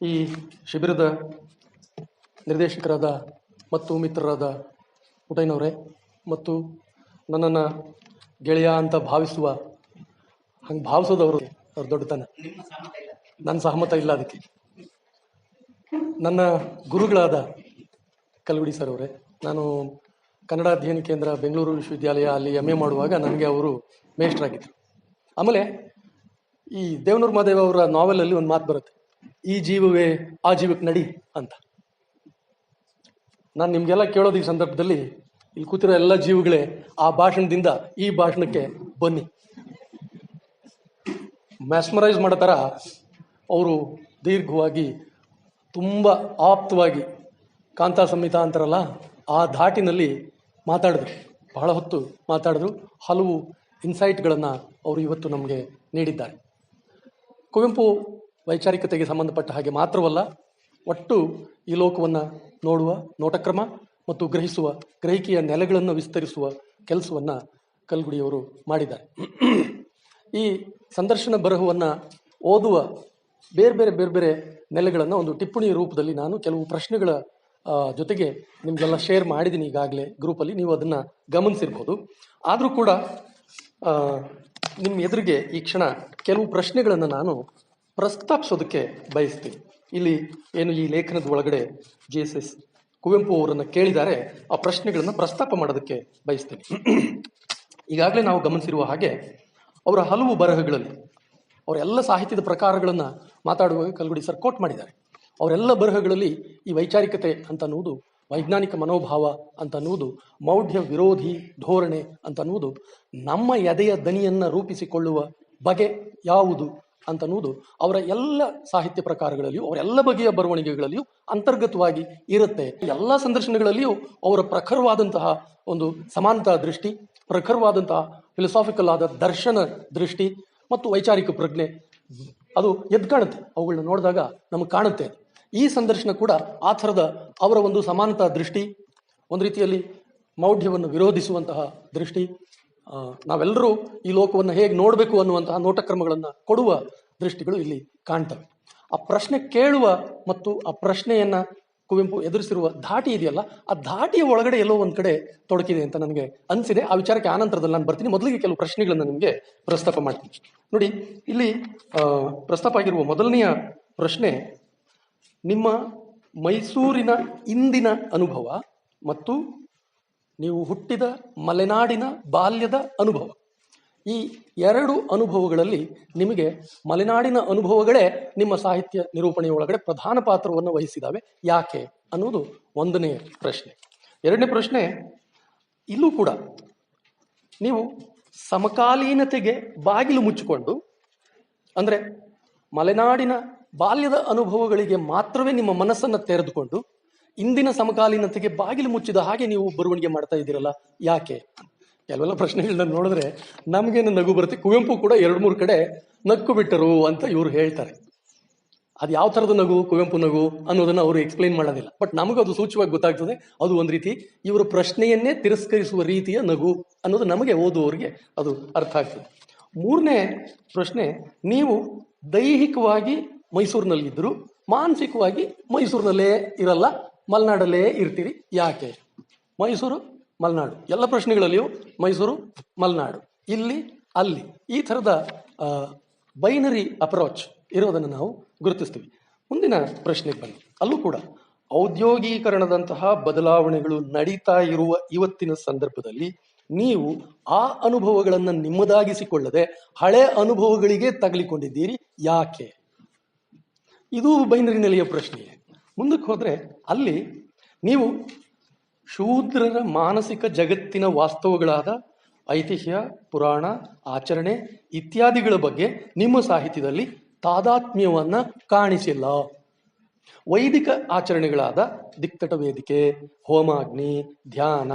ಈ ಶಿಬಿರದ ನಿರ್ದೇಶಕರಾದ ಮತ್ತು ಮಿತ್ರರಾದ ಪುಟಯ್ಯನವರೇ ಮತ್ತು ನನ್ನನ್ನು ಗೆಳೆಯ ಅಂತ ಭಾವಿಸುವ, ಹಂಗೆ ಭಾವಿಸೋದವರು ಅವ್ರ ದೊಡ್ಡತನ. ನನ್ನ ಸಹಮತ ಇಲ್ಲ ಅದಕ್ಕೆ. ನನ್ನ ಗುರುಗಳಾದ ಕಲ್ಗುಡಿ ಸರ್ ಅವರೇ, ನಾನು ಕನ್ನಡ ಅಧ್ಯಯನ ಕೇಂದ್ರ ಬೆಂಗಳೂರು ವಿಶ್ವವಿದ್ಯಾಲಯ ಅಲ್ಲಿ ಎಂ ಎ ಮಾಡುವಾಗ ನನಗೆ ಅವರು ಮೇಷ್ಟ್ರಾಗಿದ್ದರು ಆಮೇಲೆ ಈ ದೇವನೂರು ಮಹಾದೇವ ಅವರ ನಾವೆಲಲ್ಲಿ ಒಂದು ಮಾತು ಬರುತ್ತೆ. ಈ ಜೀವವೇ ಆ ಜೀವಕ್ಕೆ ನಡಿ ಅಂತ. ನಾನು ನಿಮಗೆಲ್ಲ ಕೇಳೋದು ಈ ಸಂದರ್ಭದಲ್ಲಿ ಇಲ್ಲಿ ಕೂತಿರೋ ಎಲ್ಲ ಜೀವಗಳೇ ಆ ಭಾಷಣದಿಂದ ಈ ಭಾಷಣಕ್ಕೆ ಬನ್ನಿ. ಮ್ಯಾಸ್ಮರೈಸ್ ಮಾಡೋ ಥರ ಅವರು ದೀರ್ಘವಾಗಿ ತುಂಬ ಆಪ್ತವಾಗಿ ಕಾಂತಾ ಸಂಹಿತ ಅಂತಾರಲ್ಲ, ಆ ಧಾಟಿನಲ್ಲಿ ಮಾತಾಡಿದ್ರು. ಬಹಳ ಹೊತ್ತು ಮಾತಾಡಿದ್ರು. ಹಲವು ಇನ್ಸೈಟ್ಗಳನ್ನು ಅವರು ಇವತ್ತು ನಮಗೆ ನೀಡಿದ್ದಾರೆ. ಕುವೆಂಪು ವೈಚಾರಿಕತೆಗೆ ಸಂಬಂಧಪಟ್ಟ ಹಾಗೆ ಮಾತ್ರವಲ್ಲ, ಒಟ್ಟು ಈ ಲೋಕವನ್ನು ನೋಡುವ ನೋಟಕ್ರಮ ಮತ್ತು ಗ್ರಹಿಸುವ ಗ್ರಹಿಕೆಯ ನೆಲೆಗಳನ್ನು ವಿಸ್ತರಿಸುವ ಕೆಲಸವನ್ನು ಕಲ್ಗುಡಿಯವರು ಮಾಡಿದ್ದಾರೆ. ಈ ಸಂದರ್ಶನ ಬರಹವನ್ನು ಓದುವ ಬೇರೆ ಬೇರೆ ಬೇರೆ ಬೇರೆ ನೆಲೆಗಳನ್ನು ಒಂದು ಟಿಪ್ಪಣಿ ರೂಪದಲ್ಲಿ ನಾನು ಕೆಲವು ಪ್ರಶ್ನೆಗಳ ಜೊತೆಗೆ ನಿಮಗೆಲ್ಲ ಶೇರ್ ಮಾಡಿದ್ದೀನಿ ಈಗಾಗಲೇ ಗ್ರೂಪಲ್ಲಿ. ನೀವು ಅದನ್ನು ಗಮನಿಸಿರ್ಬೋದು. ಆದರೂ ಕೂಡ ನಿಮ್ಮ ಎದುರಿಗೆ ಈ ಕ್ಷಣ ಕೆಲವು ಪ್ರಶ್ನೆಗಳನ್ನು ನಾನು ಪ್ರಸ್ತಾಪಿಸೋದಕ್ಕೆ ಬಯಸ್ತೀನಿ. ಇಲ್ಲಿ ಏನು ಈ ಲೇಖನದ ಒಳಗಡೆ ಜಿ ಎಸ್ ಎಸ್ ಕುವೆಂಪು ಅವರನ್ನು ಕೇಳಿದ್ದಾರೆ. ಆ ಪ್ರಶ್ನೆಗಳನ್ನು ಪ್ರಸ್ತಾಪ ಮಾಡೋದಕ್ಕೆ ಬಯಸ್ತೀನಿ. ಈಗಾಗಲೇ ನಾವು ಗಮನಿಸಿರುವ ಹಾಗೆ ಅವರ ಹಲವು ಬರಹಗಳಲ್ಲಿ ಅವರೆಲ್ಲ ಸಾಹಿತ್ಯದ ಪ್ರಕಾರಗಳನ್ನು ಮಾತಾಡುವಾಗ ಕಲ್ಗುಡಿ ಸರ್ ಕೋಟ್ ಮಾಡಿದ್ದಾರೆ. ಅವರೆಲ್ಲ ಬರಹಗಳಲ್ಲಿ ಈ ವೈಚಾರಿಕತೆ ಅಂತ ಅನ್ನುವುದು, ವೈಜ್ಞಾನಿಕ ಮನೋಭಾವ ಅಂತ ಅನ್ನುವುದು, ಮೌಢ್ಯ ವಿರೋಧಿ ಧೋರಣೆ ಅಂತ ಅನ್ನುವುದು ನಮ್ಮ ಎದೆಯ ದನಿಯನ್ನು ರೂಪಿಸಿಕೊಳ್ಳುವ ಬಗೆ ಯಾವುದು? ಅಂತ ಅನ್ನುವುದು ಅವರ ಎಲ್ಲ ಸಾಹಿತ್ಯ ಪ್ರಕಾರಗಳಲ್ಲಿಯೂ, ಅವರ ಎಲ್ಲ ಬಗೆಯ ಬರವಣಿಗೆಗಳಲ್ಲಿಯೂ ಅಂತರ್ಗತವಾಗಿ ಇರುತ್ತೆ. ಎಲ್ಲ ಸಂದರ್ಶನಗಳಲ್ಲಿಯೂ ಅವರ ಪ್ರಖರವಾದಂತಹ ಒಂದು ಸಮಾನತಾ ದೃಷ್ಟಿ, ಪ್ರಖರವಾದಂತಹ ಫಿಲಸಾಫಿಕಲ್ ಆದ ದರ್ಶನ ದೃಷ್ಟಿ ಮತ್ತು ವೈಚಾರಿಕ ಪ್ರಜ್ಞೆ, ಅದು ಎದ್ದು ಕಾಣುತ್ತೆ. ಅವುಗಳನ್ನ ನೋಡಿದಾಗ ನಮಗೆ ಕಾಣುತ್ತೆ. ಈ ಸಂದರ್ಶನ ಕೂಡ ಆ ಥರದ ಅವರ ಒಂದು ಸಮಾನತಾ ದೃಷ್ಟಿ, ಒಂದು ರೀತಿಯಲ್ಲಿ ಮೌಢ್ಯವನ್ನು ವಿರೋಧಿಸುವಂತಹ ದೃಷ್ಟಿ ನಾವೆಲ್ಲರೂ ಈ ಲೋಕವನ್ನು ಹೇಗೆ ನೋಡಬೇಕು ಅನ್ನುವಂತಹ ನೋಟಕ್ರಮಗಳನ್ನು ಕೊಡುವ ದೃಷ್ಟಿಗಳು ಇಲ್ಲಿ ಕಾಣ್ತವೆ. ಆ ಪ್ರಶ್ನೆ ಕೇಳುವ ಮತ್ತು ಆ ಪ್ರಶ್ನೆಯನ್ನ ಕುವೆಂಪು ಎದುರಿಸಿರುವ ಧಾಟಿ ಇದೆಯಲ್ಲ, ಆ ಧಾಟಿಯ ಒಳಗಡೆ ಎಲ್ಲೋ ಒಂದು ಕಡೆ ತೊಡಕಿದೆ ಅಂತ ನನಗೆ ಅನಿಸಿದೆ. ಆ ವಿಚಾರಕ್ಕೆ ಆನಂತರದಲ್ಲಿ ನಾನು ಬರ್ತೀನಿ. ಮೊದಲಿಗೆ ಕೆಲವು ಪ್ರಶ್ನೆಗಳನ್ನು ನಿಮಗೆ ಪ್ರಸ್ತಾಪ ಮಾಡ್ತೀನಿ. ನೋಡಿ, ಇಲ್ಲಿ ಪ್ರಸ್ತಾಪ ಆಗಿರುವ ಮೊದಲನೆಯ ಪ್ರಶ್ನೆ, ನಿಮ್ಮ ಮೈಸೂರಿನ ಇಂದಿನ ಅನುಭವ ಮತ್ತು ನೀವು ಹುಟ್ಟಿದ ಮಲೆನಾಡಿನ ಬಾಲ್ಯದ ಅನುಭವ. ಈ ಎರಡು ಅನುಭವಗಳಲ್ಲಿ ನಿಮಗೆ ಮಲೆನಾಡಿನ ಅನುಭವಗಳೇ ನಿಮ್ಮ ಸಾಹಿತ್ಯ ನಿರೂಪಣೆಯೊಳಗಡೆ ಪ್ರಧಾನ ಪಾತ್ರವನ್ನು ವಹಿಸಿದಾವೆ. ಯಾಕೆ ಅನ್ನೋದು ಒಂದನೇ ಪ್ರಶ್ನೆ. ಎರಡನೇ ಪ್ರಶ್ನೆ, ಇಲ್ಲೂ ಕೂಡ ನೀವು ಸಮಕಾಲೀನತೆಗೆ ಬಾಗಿಲು ಮುಚ್ಚಿಕೊಂಡು, ಅಂದರೆ ಮಲೆನಾಡಿನ ಬಾಲ್ಯದ ಅನುಭವಗಳಿಗೆ ಮಾತ್ರವೇ ನಿಮ್ಮ ಮನಸ್ಸನ್ನು ತೆರೆದುಕೊಂಡು ಇಂದಿನ ಸಮಕಾಲೀನತೆಗೆ ಬಾಗಿಲು ಮುಚ್ಚಿದ ಹಾಗೆ ನೀವು ಬರವಣಿಗೆ ಮಾಡ್ತಾ ಇದ್ದೀರಲ್ಲ? ಯಾಕೆ? ಕೆಲವೆಲ್ಲ ಪ್ರಶ್ನೆಗಳನ್ನ ನೋಡಿದ್ರೆ ನಮಗೇನು ನಗು ಬರುತ್ತೆ? ಕುವೆಂಪು ಕೂಡ ಎರಡು ಮೂರು ಕಡೆ ನಕ್ಕು ಬಿಟ್ಟರು ಅಂತ ಇವರು ಹೇಳ್ತಾರೆ. ಅದು ಯಾವ ಥರದ ನಗು? ಕುವೆಂಪು ನಗು ಅನ್ನೋದನ್ನು ಅವರು ಎಕ್ಸ್ಪ್ಲೈನ್ ಮಾಡೋದಿಲ್ಲ. ಬಟ್ ನಮಗೂ ಅದು ಸೂಚ್ಯವಾಗಿ ಗೊತ್ತಾಗ್ತದೆ. ಅದು ಒಂದು ರೀತಿ ಇವರ ಪ್ರಶ್ನೆಯನ್ನೇ ತಿರಸ್ಕರಿಸುವ ರೀತಿಯ ನಗು ಅನ್ನೋದು ನಮಗೆ ಓದುವವರಿಗೆ ಅದು ಅರ್ಥ ಆಗ್ತದೆ. ಮೂರನೇ ಪ್ರಶ್ನೆ, ನೀವು ದೈಹಿಕವಾಗಿ ಮೈಸೂರಿನಲ್ಲಿದ್ದರು ಮಾನಸಿಕವಾಗಿ ಮೈಸೂರಿನಲ್ಲೇ ಇರಲ್ಲ. ಮಲೆನಾಡಲ್ಲೇ ಇರ್ತೀರಿ? ಯಾಕೆ? ಮೈಸೂರು, ಮಲೆನಾಡು. ಎಲ್ಲ ಪ್ರಶ್ನೆಗಳಲ್ಲಿಯೂ ಮೈಸೂರು, ಮಲೆನಾಡು. ಇಲ್ಲಿ, ಅಲ್ಲಿ. ಈ ಥರದ ಬೈನರಿ ಅಪ್ರೋಚ್ ಇರೋದನ್ನು ನಾವು ಗುರುತಿಸ್ತೀವಿ. ಮುಂದಿನ ಪ್ರಶ್ನೆಗೆ ಬನ್ನಿ. ಅಲ್ಲೂ ಕೂಡ ಔದ್ಯೋಗೀಕರಣದಂತಹ ಬದಲಾವಣೆಗಳು ನಡೀತಾ ಇರುವ ಇವತ್ತಿನ ಸಂದರ್ಭದಲ್ಲಿ ನೀವು ಆ ಅನುಭವಗಳನ್ನು ನಿಮ್ಮದಾಗಿಸಿಕೊಳ್ಳದೆ ಹಳೆ ಅನುಭವಗಳಿಗೆ ತಗಲಿಕೊಂಡಿದ್ದೀರಿ. ಯಾಕೆ? ಇದು ಬೈನರಿ ನೆಲೆಯ ಪ್ರಶ್ನೆ ಮುಂದಕ್ಕೆ ಹೋದರೆ ಅಲ್ಲಿ ನೀವು ಶೂದ್ರರ ಮಾನಸಿಕ ಜಗತ್ತಿನ ವಾಸ್ತವಗಳಾದ ಐತಿಹ್ಯ, ಪುರಾಣ, ಆಚರಣೆ ಇತ್ಯಾದಿಗಳ ಬಗ್ಗೆ ನಿಮ್ಮ ಸಾಹಿತ್ಯದಲ್ಲಿ ತಾದಾತ್ಮ್ಯವನ್ನು ಕಾಣಿಸಿಲ್ಲ. ವೈದಿಕ ಆಚರಣೆಗಳಾದ ದಿಕ್ತಟ ವೇದಿಕೆ, ಹೋಮಾಗ್ನಿ, ಧ್ಯಾನ,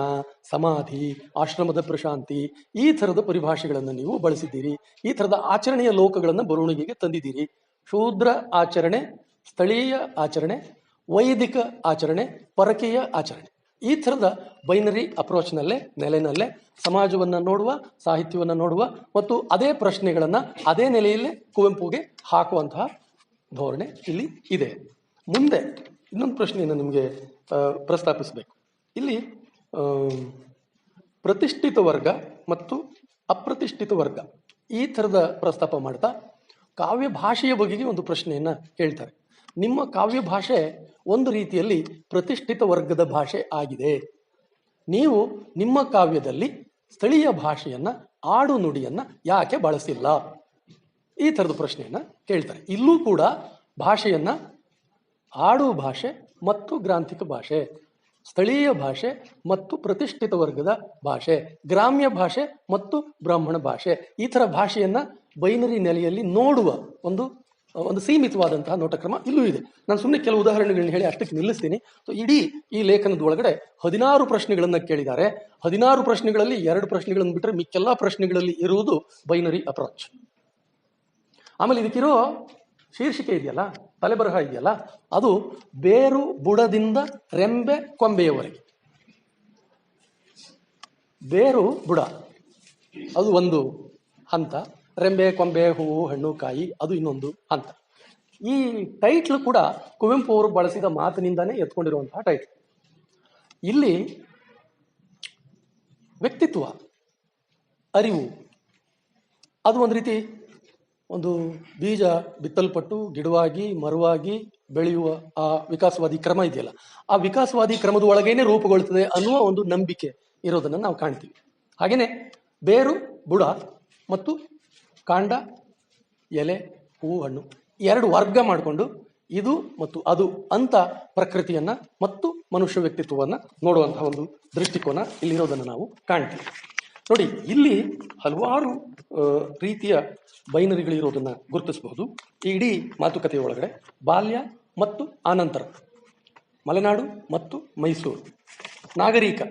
ಸಮಾಧಿ, ಆಶ್ರಮದ ಪ್ರಶಾಂತಿ ಈ ಥರದ ಪರಿಭಾಷೆಗಳನ್ನು ನೀವು ಬಳಸಿದ್ದೀರಿ. ಈ ಥರದ ಆಚರಣೆಯ ಲೋಕಗಳನ್ನು ಬರವಣಿಗೆಗೆ ತಂದಿದ್ದೀರಿ. ಶೂದ್ರ ಆಚರಣೆ, ಸ್ಥಳೀಯ ಆಚರಣೆ ವೈದಿಕ ಆಚರಣೆ, ಪರಕೀಯ ಆಚರಣೆ. ಈ ಥರದ ಬೈನರಿ ಅಪ್ರೋಚ್ನಲ್ಲೇ, ನೆಲೆನಲ್ಲೇ ಸಮಾಜವನ್ನು ನೋಡುವ, ಸಾಹಿತ್ಯವನ್ನು ನೋಡುವ ಮತ್ತು ಅದೇ ಪ್ರಶ್ನೆಗಳನ್ನು ಅದೇ ನೆಲೆಯಲ್ಲೇ ಕುವೆಂಪುಗೆ ಹಾಕುವಂತಹ ಧೋರಣೆ ಇಲ್ಲಿ ಇದೆ. ಮುಂದೆ ಇನ್ನೊಂದು ಪ್ರಶ್ನೆಯನ್ನು ನಿಮಗೆ ಪ್ರಸ್ತಾಪಿಸಬೇಕು. ಇಲ್ಲಿ ಪ್ರತಿಷ್ಠಿತ ವರ್ಗ ಮತ್ತು ಅಪ್ರತಿಷ್ಠಿತ ವರ್ಗ ಈ ಥರದ ಪ್ರಸ್ತಾಪ ಮಾಡ್ತಾ ಕಾವ್ಯ ಭಾಷೆಯ ಬಗೆಗೆ ಒಂದು ಪ್ರಶ್ನೆಯನ್ನು ಕೇಳ್ತಾರೆ ನಿಮ್ಮ ಕಾವ್ಯ ಭಾಷೆ ಒಂದು ರೀತಿಯಲ್ಲಿ ಪ್ರತಿಷ್ಠಿತ ವರ್ಗದ ಭಾಷೆ ಆಗಿದೆ. ನೀವು ನಿಮ್ಮ ಕಾವ್ಯದಲ್ಲಿ ಸ್ಥಳೀಯ ಭಾಷೆಯನ್ನ, ಆಡು ನುಡಿಯನ್ನ ಯಾಕೆ ಬಳಸಿಲ್ಲ? ಈ ಥರದ ಪ್ರಶ್ನೆಯನ್ನ ಕೇಳ್ತಾರೆ. ಇಲ್ಲೂ ಕೂಡ ಭಾಷೆಯನ್ನ ಆಡು ಭಾಷೆ ಮತ್ತು ಗ್ರಾಂಥಿಕ ಭಾಷೆ, ಸ್ಥಳೀಯ ಭಾಷೆ ಮತ್ತು ಪ್ರತಿಷ್ಠಿತ ವರ್ಗದ ಭಾಷೆ, ಗ್ರಾಮ್ಯ ಭಾಷೆ ಮತ್ತು ಬ್ರಾಹ್ಮಣ ಭಾಷೆ ಈ ಥರ ಭಾಷೆಯನ್ನ ಬೈನರಿ ನೆಲೆಯಲ್ಲಿ ನೋಡುವ ಒಂದು ಒಂದು ಸೀಮಿತವಾದಂತಹ ನೋಟಕ್ರಮ ಇಲ್ಲೂ ಇದೆ. ನಾನು ಸುಮ್ಮನೆ ಕೆಲವು ಉದಾಹರಣೆಗಳನ್ನ ಹೇಳಿ ಅಷ್ಟಕ್ಕೆ ನಿಲ್ಲಿಸ್ತೀನಿ. ಸೊ, ಇಡೀ ಈ ಲೇಖನದ ಒಳಗಡೆ ಹದಿನಾರು ಪ್ರಶ್ನೆಗಳನ್ನು ಕೇಳಿದ್ದಾರೆ. ಹದಿನಾರು ಪ್ರಶ್ನೆಗಳಲ್ಲಿ ಎರಡು ಪ್ರಶ್ನೆಗಳನ್ನು ಬಿಟ್ಟರೆ ಮಿಕ್ಕೆಲ್ಲ ಪ್ರಶ್ನೆಗಳಲ್ಲಿ ಇರುವುದು ಬೈನರಿ ಅಪ್ರೋಚ್. ಆಮೇಲೆ ಇದಕ್ಕಿರೋ ಶೀರ್ಷಿಕೆ ಇದೆಯಲ್ಲ, ತಲೆಬರಹ ಇದೆಯಲ್ಲ, ಅದು ಬೇರು ಬುಡದಿಂದ ರೆಂಬೆ ಕೊಂಬೆಯವರೆಗೆ. ಬೇರು ಬುಡ, ಅದು ಒಂದು ಹಂತ. ರೆಂಬೆ, ಕೊಂಬೆ, ಹೂವು, ಹಣ್ಣು, ಕಾಯಿ ಅದು ಇನ್ನೊಂದು ಅಂತ. ಈ ಟೈಟ್ಲ್ ಕೂಡ ಕುವೆಂಪು ಅವರು ಬಳಸಿದ ಮಾತಿನಿಂದನೇ ಎತ್ಕೊಂಡಿರುವಂತಹ ಟೈಟ್ಲ್ ಇಲ್ಲಿ ವ್ಯಕ್ತಿತ್ವ, ಅರಿವು, ಅದು ಒಂದು ರೀತಿ ಒಂದು ಬೀಜ ಬಿತ್ತಲ್ಪಟ್ಟು ಗಿಡವಾಗಿ, ಮರವಾಗಿ ಬೆಳೆಯುವ ಆ ವಿಕಾಸವಾದಿ ಕ್ರಮ ಇದೆಯಲ್ಲ, ಆ ವಿಕಾಸವಾದಿ ಕ್ರಮದ ಒಳಗೇನೆ ರೂಪುಗೊಳ್ತದೆ ಅನ್ನುವ ಒಂದು ನಂಬಿಕೆ ಇರೋದನ್ನು ನಾವು ಕಾಣ್ತೀವಿ. ಹಾಗೇನೆ ಬೇರು, ಬುಡ ಮತ್ತು ಕಾಂಡ, ಎಲೆ ಹೂ ಹಣ್ಣು ಎರಡು ವರ್ಗ ಮಾಡಿಕೊಂಡು ಇದು ಮತ್ತು ಅದು ಅಂತ ಪ್ರಕೃತಿಯನ್ನ ಮತ್ತು ಮನುಷ್ಯ ವ್ಯಕ್ತಿತ್ವವನ್ನು ನೋಡುವಂತಹ ಒಂದು ದೃಷ್ಟಿಕೋನ ಇಲ್ಲಿರೋದನ್ನು ನಾವು ಕಾಣ್ತೀವಿ. ನೋಡಿ, ಇಲ್ಲಿ ಹಲವಾರು ರೀತಿಯ ಬೈನರಿಗಳಿರೋದನ್ನು ಗುರುತಿಸಬಹುದು. ಇಡೀ ಮಾತುಕತೆಯ ಒಳಗಡೆ ಬಾಲ್ಯ ಮತ್ತು ಆನಂತರ ಮಲೆನಾಡು ಮತ್ತು ಮೈಸೂರು, ನಾಗರಿಕ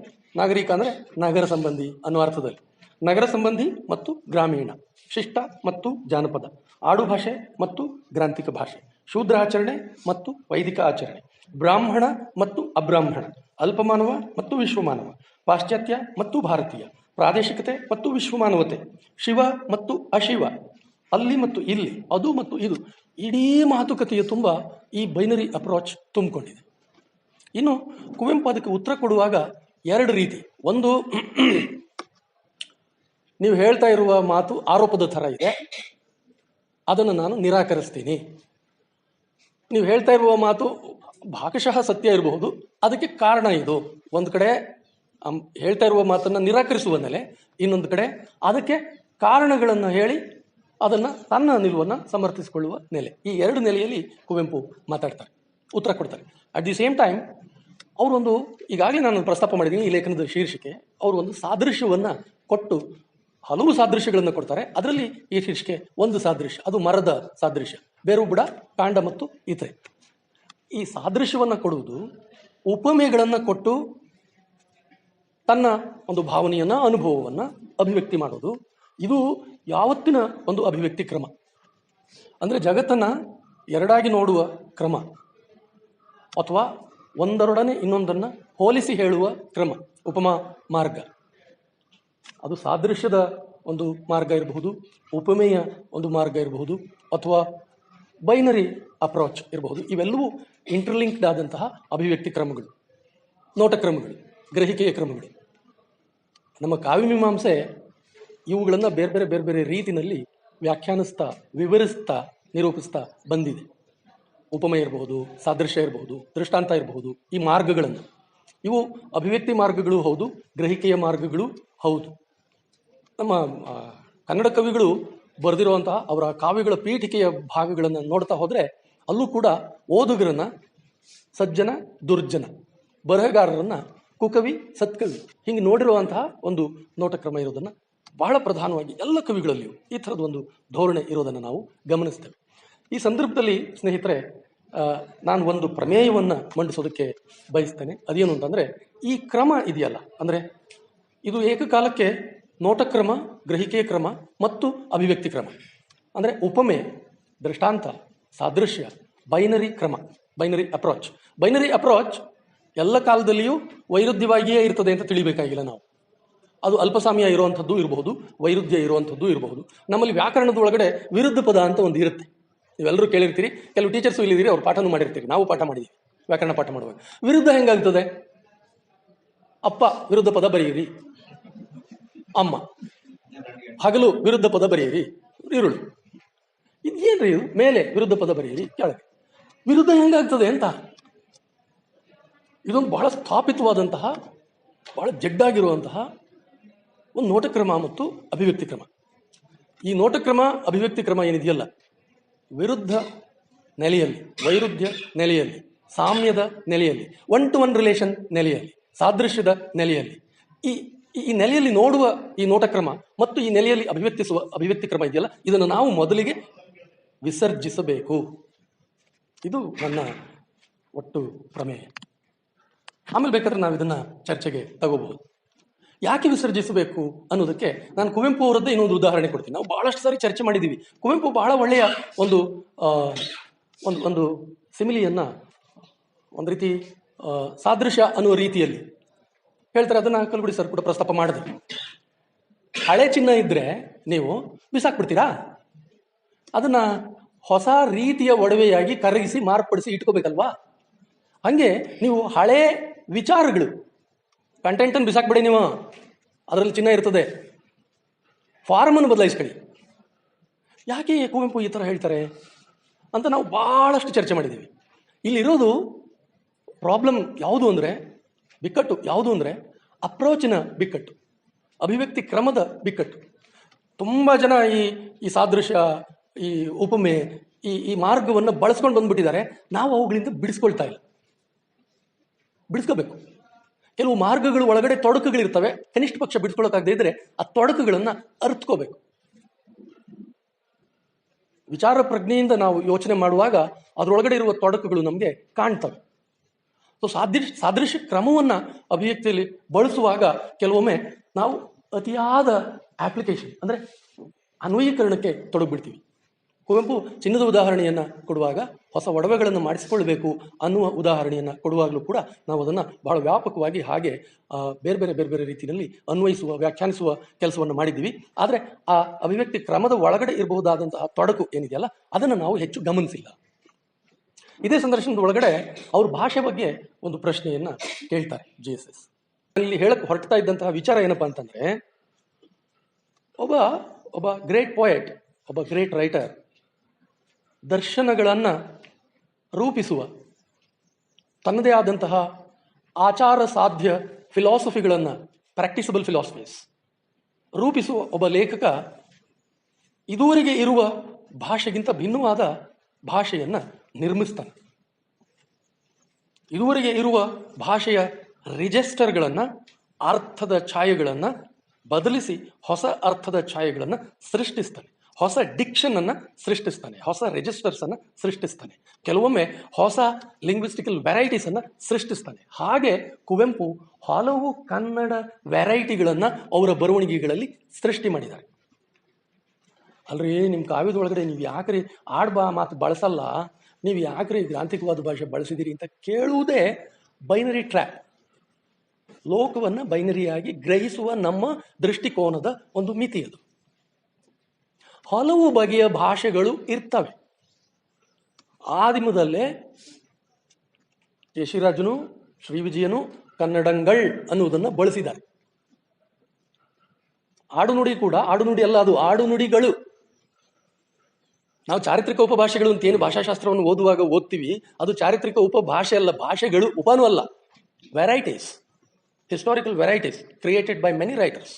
ನಾಗರಿಕ ಅಂದರೆ ನಗರ ಸಂಬಂಧಿ ಅನ್ನುವ ಅರ್ಥದಲ್ಲಿ. ನಗರ ಸಂಬಂಧಿ ಮತ್ತು ಗ್ರಾಮೀಣ. ಶಿಷ್ಟ ಮತ್ತು ಜಾನಪದ ಆಡುಭಾಷೆ ಮತ್ತು ಗ್ರಾಂಥಿಕ ಭಾಷೆ, ಶೂದ್ರ ಆಚರಣೆ ಮತ್ತು ವೈದಿಕ ಆಚರಣೆ, ಬ್ರಾಹ್ಮಣ ಮತ್ತು ಅಬ್ರಾಹ್ಮಣ, ಅಲ್ಪಮಾನವ ಮತ್ತು ವಿಶ್ವಮಾನವ, ಪಾಶ್ಚಾತ್ಯ ಮತ್ತು ಭಾರತೀಯ, ಪ್ರಾದೇಶಿಕತೆ ಮತ್ತು ವಿಶ್ವಮಾನವತೆ, ಶಿವ ಮತ್ತು ಅಶಿವ, ಅಲ್ಲಿ ಮತ್ತು ಇಲ್ಲಿ, ಅದು ಮತ್ತು ಇದು. ಇಡೀ ಮಾತುಕತೆಯ ತುಂಬ ಈ ಬೈನರಿ ಅಪ್ರೋಚ್ ತುಂಬಿಕೊಂಡಿದೆ. ಇನ್ನು ಕುವೆಂಪು ಅದಕ್ಕೆ ಉತ್ತರ ಕೊಡುವಾಗ ಎರಡು ರೀತಿ. ಒಂದು ನೀವು ಹೇಳ್ತಾ ಇರುವ ಮಾತು ಆರೋಪದ ಥರ ಇದೆ. ಅದನ್ನು ನಾನು ನಿರಾಕರಿಸ್ತೀನಿ. ನೀವು ಹೇಳ್ತಾ ಇರುವ ಮಾತು ಭಾಗಶಃ ಸತ್ಯ ಇರಬಹುದು. ಅದಕ್ಕೆ ಕಾರಣ ಇದು. ಒಂದು ಕಡೆ ಹೇಳ್ತಾ ಇರುವ ಮಾತನ್ನು ನಿರಾಕರಿಸುವ ನೆಲೆ, ಇನ್ನೊಂದು ಕಡೆ ಅದಕ್ಕೆ ಕಾರಣಗಳನ್ನು ಹೇಳಿ ಅದನ್ನು ತನ್ನ ನಿಲುವನ್ನು ಸಮರ್ಥಿಸಿಕೊಳ್ಳುವ ನೆಲೆ. ಈ ಎರಡು ನೆಲೆಯಲ್ಲಿ ಕುವೆಂಪು ಮಾತಾಡ್ತಾರೆ, ಉತ್ತರ ಕೊಡ್ತಾರೆ. ಅಟ್ ದಿ ಸೇಮ್ ಟೈಮ್ ಅವರೊಂದು, ಈಗಾಗಲೇ ನಾನು ಪ್ರಸ್ತಾಪ ಮಾಡಿದ್ದೀನಿ ಈ ಲೇಖನದ ಶೀರ್ಷಿಕೆ, ಅವರು ಒಂದು ಸಾದೃಶ್ಯವನ್ನು ಕೊಟ್ಟು ಹಲವು ಸಾದೃಶ್ಯಗಳನ್ನು ಕೊಡ್ತಾರೆ. ಅದರಲ್ಲಿ ಈ ಶೀರ್ಷಿಕೆ, ಒಂದು ಸಾದೃಶ್ಯ, ಅದು ಮರದ ಸಾದೃಶ್ಯ ಬೇರು ಬುಡ ಕಾಂಡ ಮತ್ತು ಇತರೆ. ಈ ಸಾದೃಶ್ಯವನ್ನು ಕೊಡುವುದು ಉಪಮೆಗಳನ್ನು ಕೊಟ್ಟು ತನ್ನ ಒಂದು ಭಾವನೆಯನ್ನ, ಅನುಭವವನ್ನ ಅಭಿವ್ಯಕ್ತಿ ಮಾಡೋದು. ಇದು ಯಾವತ್ತಿನ ಒಂದು ಅಭಿವ್ಯಕ್ತಿ ಕ್ರಮ. ಅಂದರೆ ಜಗತ್ತನ್ನ ಎರಡಾಗಿ ನೋಡುವ ಕ್ರಮ. ಅಥವಾ ಒಂದರೊಡನೆ ಇನ್ನೊಂದನ್ನು ಹೋಲಿಸಿ ಹೇಳುವ ಕ್ರಮ. ಉಪಮಾ ಮಾರ್ಗ. ಅದು ಸಾದೃಶ್ಯದ ಒಂದು ಮಾರ್ಗ ಇರಬಹುದು, ಉಪಮೇಯ ಒಂದು ಮಾರ್ಗ ಇರಬಹುದು, ಅಥವಾ ಬೈನರಿ ಅಪ್ರೋಚ್ ಇರಬಹುದು. ಇವೆಲ್ಲವೂ ಇಂಟರ್ಲಿಂಕ್ಡ್ ಆದಂತಹ ಅಭಿವ್ಯಕ್ತಿ ಕ್ರಮಗಳು ನೋಟ ಕ್ರಮಗಳು ಗ್ರಹಿಕೆಯ ಕ್ರಮಗಳು. ನಮ್ಮ ಕಾವ್ಯಮೀಮಾಂಸೆ ಇವುಗಳನ್ನು ಬೇರೆ ಬೇರೆ ಬೇರೆ ಬೇರೆ ರೀತಿಯಲ್ಲಿ ವ್ಯಾಖ್ಯಾನಿಸ್ತಾ, ವಿವರಿಸ್ತಾ, ನಿರೂಪಿಸ್ತಾ ಬಂದಿದೆ. ಉಪಮೆ ಇರಬಹುದು, ಸಾದೃಶ್ಯ ಇರಬಹುದು, ದೃಷ್ಟಾಂತ ಇರಬಹುದು, ಈ ಮಾರ್ಗಗಳನ್ನು. ಇವು ಅಭಿವ್ಯಕ್ತಿ ಮಾರ್ಗಗಳು ಹೌದು, ಗ್ರಹಿಕೆಯ ಮಾರ್ಗಗಳು ಹೌದು. ನಮ್ಮ ಕನ್ನಡ ಕವಿಗಳು ಬರೆದಿರುವಂತಹ ಅವರ ಕಾವ್ಯಗಳ ಪೀಠಿಕೆಯ ಭಾಗಗಳನ್ನು ನೋಡ್ತಾ ಹೋದರೆ ಅಲ್ಲೂ ಕೂಡ ಓದುಗರನ್ನ ಸಜ್ಜನ, ದುರ್ಜನ, ಬರಹಗಾರರನ್ನ ಕುಕವಿ, ಸತ್ಕವಿ ಹಿಂಗೆ ನೋಡಿರುವಂತಹ ಒಂದು ನೋಟಕ್ರಮ ಇರೋದನ್ನು ಬಹಳ ಪ್ರಧಾನವಾಗಿ ಎಲ್ಲ ಕವಿಗಳಲ್ಲಿಯೂ ಈ ಥರದ ಒಂದು ಧೋರಣೆ ಇರೋದನ್ನು ನಾವು ಗಮನಿಸ್ತೇವೆ. ಈ ಸಂದರ್ಭದಲ್ಲಿ ಸ್ನೇಹಿತರೆ ನಾನು ಒಂದು ಪ್ರಮೇಯವನ್ನು ಮಂಡಿಸೋದಕ್ಕೆ ಬಯಸ್ತೇನೆ. ಅದೇನು ಅಂತಂದರೆ ಈ ಕ್ರಮ ಇದೆಯಲ್ಲ, ಅಂದರೆ ಇದು ಏಕಕಾಲಕ್ಕೆ ನೋಟಕ್ರಮ, ಗ್ರಹಿಕೆ ಕ್ರಮ ಮತ್ತು ಅಭಿವ್ಯಕ್ತಿ ಕ್ರಮ. ಅಂದರೆ ಉಪಮೆ, ದೃಷ್ಟಾಂತ, ಸಾದೃಶ್ಯ, ಬೈನರಿ ಕ್ರಮ, ಬೈನರಿ ಅಪ್ರೋಚ್. ಬೈನರಿ ಅಪ್ರೋಚ್ ಎಲ್ಲ ಕಾಲದಲ್ಲಿಯೂ ವೈರುಧ್ಯವಾಗಿಯೇ ಇರ್ತದೆ ಅಂತ ತಿಳಿಬೇಕಾಗಿಲ್ಲ ನಾವು. ಅದು ಅಲ್ಪಸಾಮ್ಯ ಇರುವಂಥದ್ದು ಇರಬಹುದು, ವೈರುಧ್ಯ ಇರುವಂಥದ್ದು ಇರಬಹುದು. ನಮ್ಮಲ್ಲಿ ವ್ಯಾಕರಣದ ಒಳಗಡೆ ವಿರುದ್ಧ ಪದ ಅಂತ ಒಂದು ಇರುತ್ತೆ. ನೀವೆಲ್ಲರೂ ಕೇಳಿರ್ತೀರಿ. ಕೆಲವು ಟೀಚರ್ಸು ಇಲ್ಲಿದ್ದೀರಿ, ಅವ್ರು ಪಾಠನೂ ಮಾಡಿರ್ತೀರಿ. ನಾವು ಪಾಠ ಮಾಡಿದ್ದೀವಿ, ವ್ಯಾಕರಣ ಪಾಠ ಮಾಡುವಾಗ. ವಿರುದ್ಧ ಹೆಂಗಾಗ್ತದೆ? ಅಪ್ಪ ವಿರುದ್ಧ ಪದ ಬರೆಯಿರಿ. ಅಮ್ಮ. ಹಗಲು ವಿರುದ್ಧ ಪದ ಬರೆಯಿರಿ, ಇರುಳು. ಇದೇನ್ರಿ ಇದು? ಮೇಲೆ ವಿರುದ್ಧ ಪದ ಬರೆಯಿರಿ, ಕೆಳಗೆ. ವಿರುದ್ಧ ಹೆಂಗಾಗ್ತದೆ ಅಂತ? ಇದೊಂದು ಬಹಳ ಸ್ಥಾಪಿತವಾದಂತಹ, ಬಹಳ ಜಡ್ಡಾಗಿರುವಂತಹ ಒಂದು ನೋಟಕ್ರಮ ಮತ್ತು ಅಭಿವ್ಯಕ್ತಿ ಕ್ರಮ. ಈ ನೋಟಕ್ರಮ, ಅಭಿವ್ಯಕ್ತಿ ಕ್ರಮ ಏನಿದೆಯಲ್ಲ? ವಿರುದ್ಧ ನೆಲೆಯಲ್ಲಿ ವೈರುಧ್ಯ ನೆಲೆಯಲ್ಲಿ, ಸಾಮ್ಯದ ನೆಲೆಯಲ್ಲಿ ಒನ್ ಟು ಒನ್ ರಿಲೇಷನ್ ನೆಲೆಯಲ್ಲಿ, ಸಾದೃಶ್ಯದ ನೆಲೆಯಲ್ಲಿ. ಈ ಈ ನೆಲೆಯಲ್ಲಿ ನೋಡುವ ಈ ನೋಟಕ್ರಮ ಮತ್ತು ಈ ನೆಲೆಯಲ್ಲಿ ಅಭಿವ್ಯಕ್ತಿಸುವ ಅಭಿವ್ಯಕ್ತಿ ಕ್ರಮ ಇದೆಯಲ್ಲ? ಇದನ್ನು ನಾವು ಮೊದಲಿಗೆ ವಿಸರ್ಜಿಸಬೇಕು. ಇದು ನನ್ನ ಒಟ್ಟು ಪ್ರಮೇಯ ಆಮೇಲೆ ಬೇಕಾದ್ರೆ ನಾವು ಇದನ್ನ ಚರ್ಚೆಗೆ ತಗೋಬಹುದು. ಯಾಕೆ ವಿಸರ್ಜಿಸಬೇಕು ಅನ್ನೋದಕ್ಕೆ ನಾನು ಕುವೆಂಪು ಅವರದ್ದೇ ಇನ್ನೊಂದು ಉದಾಹರಣೆ ಕೊಡ್ತೀನಿ. ನಾವು ಬಹಳಷ್ಟು ಸಾರಿ ಚರ್ಚೆ ಮಾಡಿದ್ದೀವಿ. ಕುವೆಂಪು ಬಹಳ ಒಳ್ಳೆಯ ಒಂದು ಒಂದು ಒಂದು ಸಿಮಿಲಿಯನ್ನ ಒಂದು ರೀತಿ ಸಾದೃಶ್ಯ ಅನ್ನುವ ರೀತಿಯಲ್ಲಿ ಹೇಳ್ತಾರೆ, ಅದನ್ನ ಕಲ್ಗುಡಿ ಸರ್, ಕೂಡ ಪ್ರಸ್ತಾಪ ಮಾಡಿದ್ರು. ಹಳೆ ಚಿನ್ನ ಇದ್ರೆ ನೀವು ಬಿಸಾಕ್ಬಿಡ್ತೀರಾ? ಅದನ್ನ ಹೊಸ ರೀತಿಯ ಒಡವೆಯಾಗಿ ಕರಗಿಸಿ ಮಾರ್ಪಡಿಸಿ ಇಟ್ಕೋಬೇಕಲ್ವಾ? ಹಂಗೆ ನೀವು ಹಳೆ ವಿಚಾರಗಳು ಕಂಟೆಂಟನ್ನು ಬಿಸಾಕ್ಬೇಡಿ ನೀವು. ಅದರಲ್ಲಿ ಚಿನ್ನ ಇರ್ತದೆ. ಫಾರ್ಮನ್ನು ಬದಲಾಯಿಸ್ಕೊಳ್ಳಿ. ಯಾಕೆ ಕುವೆಂಪು ಈ ಥರ ಹೇಳ್ತಾರೆ ಅಂತ ನಾವು ಭಾಳಷ್ಟು ಚರ್ಚೆ ಮಾಡಿದ್ದೀವಿ. ಇಲ್ಲಿರೋದು ಪ್ರಾಬ್ಲಮ್ ಯಾವುದು ಅಂದರೆ ಬಿಕ್ಕಟ್ಟು ಯಾವುದು ಅಂದರೆ ಅಪ್ರೋಚಿನ ಬಿಕ್ಕಟ್ಟು, ಅಭಿವ್ಯಕ್ತಿ ಕ್ರಮದ ಬಿಕ್ಕಟ್ಟು. ತುಂಬ ಜನ ಈ ಈ ಸಾದೃಶ್ಯ, ಈ ಉಪಮೆ, ಈ ಈ ಮಾರ್ಗವನ್ನು ಬಳಸ್ಕೊಂಡು ಬಂದ್ಬಿಟ್ಟಿದ್ದಾರೆ. ನಾವು ಅವುಗಳಿಂದ ಬಿಡಿಸ್ಕೊಳ್ತಾ ಇಲ್ಲ. ಬಿಡಿಸ್ಕೋಬೇಕು. ಕೆಲವು ಮಾರ್ಗಗಳು ಒಳಗಡೆ ತೊಡಕುಗಳಿರ್ತವೆ. ಕನಿಷ್ಠ ಪಕ್ಷ ಬಿಡಿಸ್ಕೊಳ್ಳೋಕ್ಕಾಗದೇ ಇದ್ರೆ ಆ ತೊಡಕುಗಳನ್ನು ಅರ್ಥಕೋಬೇಕು ವಿಚಾರ ಪ್ರಜ್ಞೆಯಿಂದ ನಾವು ಯೋಚನೆ ಮಾಡುವಾಗ ಅದರೊಳಗಡೆ ಇರುವ ತೊಡಕುಗಳು ನಮಗೆ ಕಾಣ್ತವೆ. ಸೊ ಸಾದೃಶ್, ಸಾದೃಶ್ಯ ಕ್ರಮವನ್ನು ಅಭಿವ್ಯಕ್ತಿಯಲ್ಲಿ ಬಳಸುವಾಗ ಕೆಲವೊಮ್ಮೆ ನಾವು ಅತಿಯಾದ ಆಪ್ಲಿಕೇಶನ್ ಅಂದರೆ ಅನ್ವಯೀಕರಣಕ್ಕೆ ತೊಡಗಿಬಿಡ್ತೀವಿ. ಕುವೆಂಪು ಚಿನ್ನದ ಉದಾಹರಣೆಯನ್ನು ಕೊಡುವಾಗ ಹೊಸ ಒಡವೆಗಳನ್ನು ಮಾಡಿಸಿಕೊಳ್ಳಬೇಕು ಅನ್ನುವ ಉದಾಹರಣೆಯನ್ನು ಕೊಡುವಾಗಲೂ ಕೂಡ ನಾವು ಅದನ್ನು ಬಹಳ ವ್ಯಾಪಕವಾಗಿ ಹಾಗೆ ಬೇರೆ ಬೇರೆ ಬೇರೆ ಬೇರೆ ರೀತಿಯಲ್ಲಿ ಅನ್ವಯಿಸುವ, ವ್ಯಾಖ್ಯಾನಿಸುವ ಕೆಲಸವನ್ನು ಮಾಡಿದ್ದೀವಿ. ಆದರೆ ಆ ಅಭಿವ್ಯಕ್ತಿ ಕ್ರಮದ ಒಳಗಡೆ ಇರಬಹುದಾದಂತಹ ತೊಡಕು ಏನಿದೆಯಲ್ಲ ಅದನ್ನು ನಾವು ಹೆಚ್ಚು ಗಮನಿಸಿಲ್ಲ. ಇದೇ ಸಂದರ್ಶನದ ಒಳಗಡೆ ಅವ್ರ ಭಾಷೆ ಬಗ್ಗೆ ಒಂದು ಪ್ರಶ್ನೆಯನ್ನ ಕೇಳ್ತಾರೆ ಜಿ ಎಸ್ ಎಸ್. ಅಲ್ಲಿ ಹೇಳಕ್ ಹೊರಡ್ತಾ ಇದ್ದಂತಹ ವಿಚಾರ ಏನಪ್ಪ ಅಂತಂದ್ರೆ, ಒಬ್ಬ ಒಬ್ಬ ಗ್ರೇಟ್ ಪೋಯೆಟ್ ಒಬ್ಬ ಗ್ರೇಟ್ ರೈಟರ್ ದರ್ಶನಗಳನ್ನು ರೂಪಿಸುವ, ತನ್ನದೇ ಆದಂತಹ ಆಚಾರ ಸಾಧ್ಯ ಫಿಲಾಸಫಿಗಳನ್ನು ಪ್ರಾಕ್ಟಿಸಬಲ್ ಫಿಲಾಸಫೀಸ್ ರೂಪಿಸುವ ಒಬ್ಬ ಲೇಖಕ ಇದುವರೆಗೆ ಇರುವ ಭಾಷೆಗಿಂತ ಭಿನ್ನವಾದ ಭಾಷೆಯನ್ನು ನಿರ್ಮಿಸ್ತಾನೆ ಇದುವರೆಗೆ ಇರುವ ಭಾಷೆಯ ರಿಜಿಸ್ಟರ್ಗಳನ್ನು, ಅರ್ಥದ ಛಾಯೆಗಳನ್ನು ಬದಲಿಸಿ ಹೊಸ ಅರ್ಥದ ಛಾಯೆಗಳನ್ನು ಸೃಷ್ಟಿಸ್ತಾನೆ. ಹೊಸ ಡಿಕ್ಷನ್ ಅನ್ನ ಸೃಷ್ಟಿಸ್ತಾನೆ. ಹೊಸ ರಿಜಿಸ್ಟರ್ಸ್ ಅನ್ನ ಸೃಷ್ಟಿಸ್ತಾನೆ. ಕೆಲವೊಮ್ಮೆ ಹೊಸ ಲಿಂಗ್ವಿಸ್ಟಿಕಲ್ ವೆರೈಟೀಸ್ ಅನ್ನ ಸೃಷ್ಟಿಸ್ತಾನೆ. ಹಾಗೆ ಕುವೆಂಪು ಹಲವು ಕನ್ನಡ ವೆರೈಟಿಗಳನ್ನು ಅವರ ಬರವಣಿಗೆಗಳಲ್ಲಿ ಸೃಷ್ಟಿ ಮಾಡಿದ್ದಾರೆ. ಅಲ್ರಿ ನಿಮ್ಮ ಕಾವ್ಯದೊಳಗಡೆ ನೀವು ಯಾಕ್ರಿ ಆಡ್ಬಾ ಮಾತು ಬಳಸಲ್ಲ? ನೀವು ಯಾಕ್ರೆ ಗ್ರಾಂಥಿಕವಾದ ಭಾಷೆ ಬಳಸಿದಿರಿ ಅಂತ ಕೇಳುವುದೇ ಬೈನರಿ ಟ್ರ್ಯಾಪ್ ಲೋಕವನ್ನು ಬೈನರಿಯಾಗಿ ಗ್ರಹಿಸುವ ನಮ್ಮ ದೃಷ್ಟಿಕೋನದ ಒಂದು ಮಿತಿ ಅದು. ಹಲವು ಬಗೆಯ ಭಾಷೆಗಳು ಇರ್ತವೆ. ಆದಿಮದಲ್ಲೇ ಯಶಿರಾಜನು ಶ್ರೀ ವಿಜಯನು ಕನ್ನಡಂಗಳ್ ಅನ್ನುವುದನ್ನು ಬಳಸಿದ್ದಾರೆ. ಆಡುನುಡಿ ಕೂಡ, ಆಡುನುಡಿ ಅಲ್ಲ ಅದು, ಆಡುನುಡಿಗಳು. ನಾವು ಚಾರಿತ್ರಿಕ ಉಪಭಾಷೆಗಳು ಅಂತ ಏನು ಭಾಷಾಶಾಸ್ತ್ರವನ್ನು ಓದುವಾಗ ಓದ್ತೀವಿ, ಅದು ಚಾರಿತ್ರಿಕ ಉಪಭಾಷೆ ಅಲ್ಲ, ಭಾಷೆಗಳು ಉಪನೂ ಅಲ್ಲ. Varieties historical varieties created by many writers